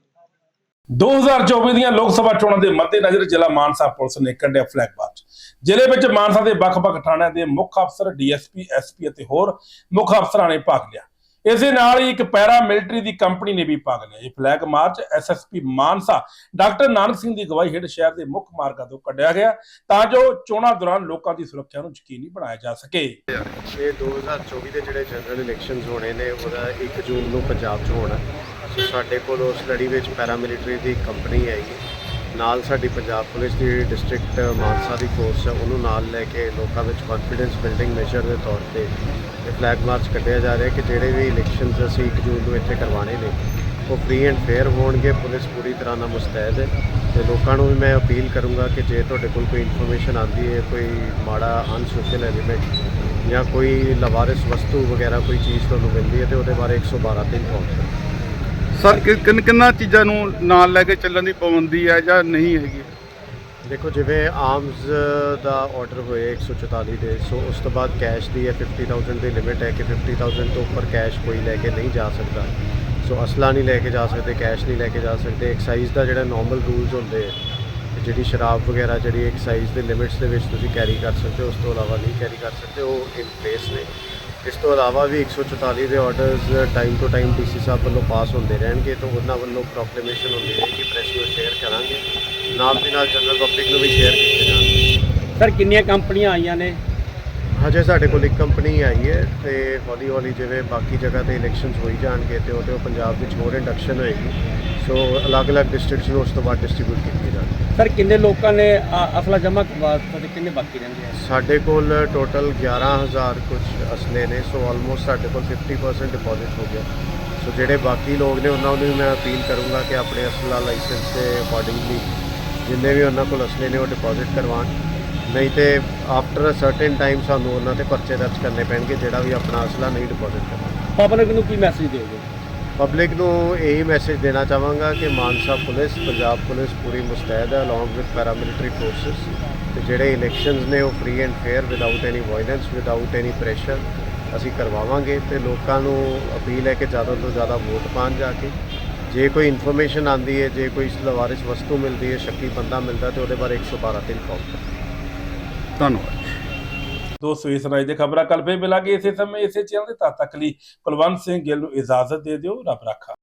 2024 ਦੀਆਂ ਲੋਕ ਸਭਾ ਚੋਣਾਂ ਦੇ ਮੱਦੇਨਜ਼ਰ ਜ਼ਿਲ੍ਹਾ ਮਾਨਸਾ ਪੁਲਿਸ ਨੇ ਕੱਢਿਆ ਫਲੈਗ ਮਾਰਚ ਜ਼ਿਲ੍ਹੇ ਵਿੱਚ ਮਾਨਸਾ ਦੇ ਵੱਖ-ਵੱਖ ਥਾਣਿਆਂ ਦੇ ਮੁੱਖ ਅਫਸਰ, ਡੀਐਸਪੀ, ਐਸਪੀ ਅਤੇ ਹੋਰ ਮੁੱਖ ਅਫਸਰਾਂ ਨੇ ਭਾਗ ਲਿਆ। ਇਸੇ ਨਾਲ ਹੀ ਇੱਕ ਪੈਰਾ ਮਿਲਟਰੀ ਦੀ ਕੰਪਨੀ ਨੇ ਵੀ ਭਾਗ ਲਿਆ। ਇਹ flag march SSP Mansa doctor Nanak Singh ਦੀ ਗਵਾਹੀ ਹੇਠ ਸ਼ਹਿਰ ਦੇ ਮੁੱਖ ਮਾਰਗਾਂ ਤੋਂ ਕੱਢਿਆ ਗਿਆ ਤਾਂ ਜੋ ਚੋਣਾਂ ਦੌਰਾਨ ਲੋਕਾਂ ਦੀ ਸੁਰੱਖਿਆ ਨੂੰ ਯਕੀਨੀ ਬਣਾਇਆ ਜਾ ਸਕੇ। ਇਹ 2024 ਦੇ ਜਿਹੜੇ ਜਨਰਲ ਇਲੈਕਸ਼ਨਸ ਹੋਣੇ ਨੇ, ਉਹਦਾ 1 ਜੂਨ ਨੂੰ ਪੰਜਾਬ 'ਚ ਹੋਣਾ। ਸੋ ਸਾਡੇ ਕੋਲ ਉਸ ਲੜੀ ਵਿੱਚ ਪੈਰਾਮਿਲਟਰੀ ਦੀ ਕੰਪਨੀ ਹੈਗੀ ਨਾਲ ਸਾਡੀ ਪੰਜਾਬ ਪੁਲਿਸ ਦੀ ਡਿਸਟ੍ਰਿਕਟ ਮਾਨਸਾ ਦੀ ਫੋਰਸ ਹੈ, ਉਹਨੂੰ ਨਾਲ ਲੈ ਕੇ ਲੋਕਾਂ ਵਿੱਚ ਕੌਨਫੀਡੈਂਸ ਬਿਲਡਿੰਗ ਮੈਜਰ ਦੇ ਤੌਰ ਤੇ ਇਹ ਫਲੈਗ ਮਾਰਚ ਕੱਢਿਆ ਜਾ ਰਿਹਾ ਕਿ ਜਿਹੜੇ ਵੀ ਇਲੈਕਸ਼ਨਸ ਅਸੀਂ 1 ਜੂਨ ਨੂੰ ਇੱਥੇ ਕਰਵਾਉਣੇ ਨੇ, ਉਹ ਫ੍ਰੀ ਐਂਡ ਫੇਅਰ ਹੋਣਗੇ। ਪੁਲਿਸ ਪੂਰੀ ਤਰ੍ਹਾਂ ਨਾਲ ਮੁਸਤੈਦ ਹੈ ਤੇ ਲੋਕਾਂ ਨੂੰ ਵੀ ਮੈਂ ਅਪੀਲ ਕਰੂੰਗਾ ਕਿ ਜੇ ਤੁਹਾਡੇ ਕੋਲ ਕੋਈ ਇਨਫੋਰਮੇਸ਼ਨ ਆਉਂਦੀ ਹੈ, ਕੋਈ ਮਾੜਾ ਅਨਸੋਸ਼ਲ ਐਲੀਮੈਂਟ ਜਾਂ ਕੋਈ ਲਵਾਰਿਸ ਵਸਤੂ ਵਗੈਰਾ ਕੋਈ ਚੀਜ਼ ਤੁਹਾਨੂੰ ਮਿਲਦੀ ਹੈ, ਤੇ ਉਹਦੇ ਬਾਰੇ 112 ਤੇ ਇਨਫੋਰਮ ਕਰੋ ਸਰ ਕਿੰਨ ਕਿੰਨਾ ਚੀਜ਼ਾਂ ਨੂੰ ਨਾਲ ਲੈ ਕੇ ਚੱਲਣ ਦੀ ਪਾਬੰਦੀ ਹੈ ਜਾਂ ਨਹੀਂ ਹੈਗੀ? ਦੇਖੋ, ਜਿਵੇਂ ਆਰਮਸ ਦਾ ਆਰਡਰ ਹੋਏ 144 ਦੇ, ਸੋ ਉਸ ਤੋਂ ਬਾਅਦ ਕੈਸ਼ ਦੀ ਹੈ 50000 ਦੀ ਲਿਮਿਟ ਹੈ ਕਿ 50000 ਤੋਂ ਉੱਪਰ ਕੈਸ਼ ਕੋਈ ਲੈ ਕੇ ਨਹੀਂ ਜਾ ਸਕਦਾ। ਸੋ ਅਸਲਾ ਨਹੀਂ ਲੈ ਕੇ ਜਾ ਸਕਦੇ ਕੈਸ਼ ਨਹੀਂ ਲੈ ਕੇ ਜਾ ਸਕਦੇ। ਐਕਸਾਈਜ਼ ਦਾ ਜਿਹੜਾ ਨਾਰਮਲ ਰੂਲਸ ਹੁੰਦੇ ਆ ਜਿਹੜੀ ਸ਼ਰਾਬ ਵਗੈਰਾ ਜਿਹੜੀ ਐਕਸਾਈਜ਼ ਦੇ ਲਿਮਿਟਸ ਦੇ ਵਿੱਚ ਤੁਸੀਂ ਕੈਰੀ ਕਰ ਸਕਦੇ ਹੋ ਉਸ ਤੋਂ ਇਲਾਵਾ ਨਹੀਂ ਕੈਰੀ ਕਰ ਸਕਦੇ ਉਹ ਇਨ ਪਲੇਸ ਨੇ। ਇਸ ਤੋਂ ਇਲਾਵਾ ਵੀ 144 ਦੇ ਆਰਡਰਸ ਟਾਈਮ ਤੋਂ ਟਾਈਮ ਡੀਸੀ ਸਾਹਿਬ ਵੱਲੋਂ ਪਾਸ ਹੁੰਦੇ ਰਹਿਣਗੇ ਤਾਂ ਉਹਨਾਂ ਵੱਲੋਂ ਪ੍ਰੋਕਲੇਮੇਸ਼ਨ ਹੁੰਦੀ ਰਹੇਗੀ ਪ੍ਰੈਸ ਨੂੰ ਸ਼ੇਅਰ ਕਰਾਂਗੇ। ਨਾਲ ਦੀ ਨਾਲ ਜਨਰਲ ਪਬਲਿਕ ਨੂੰ ਵੀ ਸ਼ੇਅਰ ਕੀਤੇ ਜਾਣਗੇ। ਸਰ ਕਿੰਨੀਆਂ ਕੰਪਨੀਆਂ ਆਈਆਂ ਨੇ? ਹਜੇ ਸਾਡੇ ਕੋਲ ਇੱਕ ਕੰਪਨੀ ਆਈ ਹੈ ਤੇ ਹੌਲੀ ਹੌਲੀ ਜਿਵੇਂ ਬਾਕੀ ਜਗ੍ਹਾ ਤੇ ਇਲੈਕਸ਼ਨਸ ਹੋਈ ਜਾਣਗੇ ਤੇ ਉਹਦੇ ਉਹ ਪੰਜਾਬ ਵਿੱਚ ਹੋਰ ਇੰਡਕਸ਼ਨ ਹੋਏਗੀ। ਸੋ ਅਲੱਗ-ਅਲੱਗ ਡਿਸਟ੍ਰਿਕਟਸ ਨੂੰ ਉਸ ਤੋਂ ਬਾਅਦ ਡਿਸਟ੍ਰੀਬਿਊਟ ਕੀਤੀ ਜਾਣਗੀ। ਸਰ ਕਿੰਨੇ ਲੋਕਾਂ ਨੇ ਅਸਲਾ ਜਮ੍ਹਾਂ ਕਰਵਾ ਤੇ ਕਿੰਨੇ ਬਾਕੀ ਰਹਿੰਦੇ ਆ? ਸਾਡੇ ਕੋਲ ਟੋਟਲ 11000 ਕੁਝ ਅਸਲੇ ਨੇ ਸੋ ਆਲਮੋਸਟ ਸਾਡੇ ਕੋਲ 50% ਡਿਪੋਜ਼ਿਟ ਹੋ ਗਿਆ। ਸੋ ਜਿਹੜੇ ਬਾਕੀ ਲੋਕ ਨੇ ਉਹਨਾਂ ਨੂੰ ਵੀ ਮੈਂ ਅਪੀਲ ਕਰੂੰਗਾ ਕਿ ਆਪਣੇ ਅਸਲਾ ਲਾਇਸੈਂਸ ਦੇ ਅਕੋਰਡਿੰਗਲੀ ਜਿੰਨੇ ਵੀ ਉਹਨਾਂ ਕੋਲ ਅਸਲੇ ਨੇ ਉਹ ਡਿਪੋਜ਼ਿਟ ਕਰਵਾਉਣ। ਨਹੀਂ ਤੇ ਆਫਟਰ ਅ ਸਰਟਨ ਟਾਈਮ ਸਾਨੂੰ ਉਹਨਾਂ ਤੇ ਪਰਚੇ ਦਰਜ ਕਰਨੇ ਪੈਣਗੇ ਜਿਹੜਾ ਵੀ ਆਪਣਾ ਅਸਲਾ ਨਹੀਂ ਡਿਪੋਜ਼ਿਟ ਕਰਦਾ ਪਬਲਿਕ ਨੂੰ ਕੀ ਮੈਸੇਜ ਦਿਓਗੇ ਪਬਲਿਕ ਨੂੰ ਇਹੀ ਮੈਸੇਜ ਦੇਣਾ ਚਾਹਾਂਗਾ ਕਿ ਮਾਨਸਾ ਪੁਲਿਸ, ਪੰਜਾਬ ਪੁਲਿਸ ਪੂਰੀ ਮੁਸਤੈਦ ਹੈ ਅਲੋਂਗ ਵਿਦ ਪੈਰਾਮਿਲਟਰੀ ਫੋਰਸਸ ਤੇ ਜਿਹੜੇ ਇਲੈਕਸ਼ਨਸ ਨੇ, ਉਹ free and fair without any violence without any pressure ਅਸੀਂ ਕਰਵਾਵਾਂਗੇ ਤੇ ਲੋਕਾਂ ਨੂੰ ਅਪੀਲ ਹੈ ਕਿ ਜ਼ਿਆਦਾ ਤੋਂ ਜ਼ਿਆਦਾ ਵੋਟ ਪਾਉਣ ਜਾ ਕੇ। ਜੇ ਕੋਈ ਇਨਫੋਰਮੇਸ਼ਨ ਆਂਦੀ ਹੈ, ਜੇ ਕੋਈ ਲਵਾਰਿਸ ਵਸਤੂ ਮਿਲਦੀ ਹੈ, ਸ਼ੱਕੀ ਬੰਦਾ ਮਿਲਦਾ ਤੇ ਉਹਦੇ ਬਾਰੇ 112 ਤੇ ਇਨਫੋਰਮ ਕਰੋ। ਧੰਨਵਾਦ। ਦੋਸਤੋ ਇਸ ਰਾਜ ਦੇ ਖਬਰਾਂ ਕੱਲ ਫੇਰ ਮਿਲਾਂਗੇ ਇਸੇ ਸਮੇਂ, ਇਸੇ ਚੈਨਲ ਤੇ। ਤਦ ਤੱਕ ਲਈ ਕੁਲਵੰਤ ਸਿੰਘ ਗਿੱਲ ਨੂੰ ਇਜਾਜ਼ਤ ਦੇ ਦਿਓ, ਰੱਬ ਰਾਖਾ।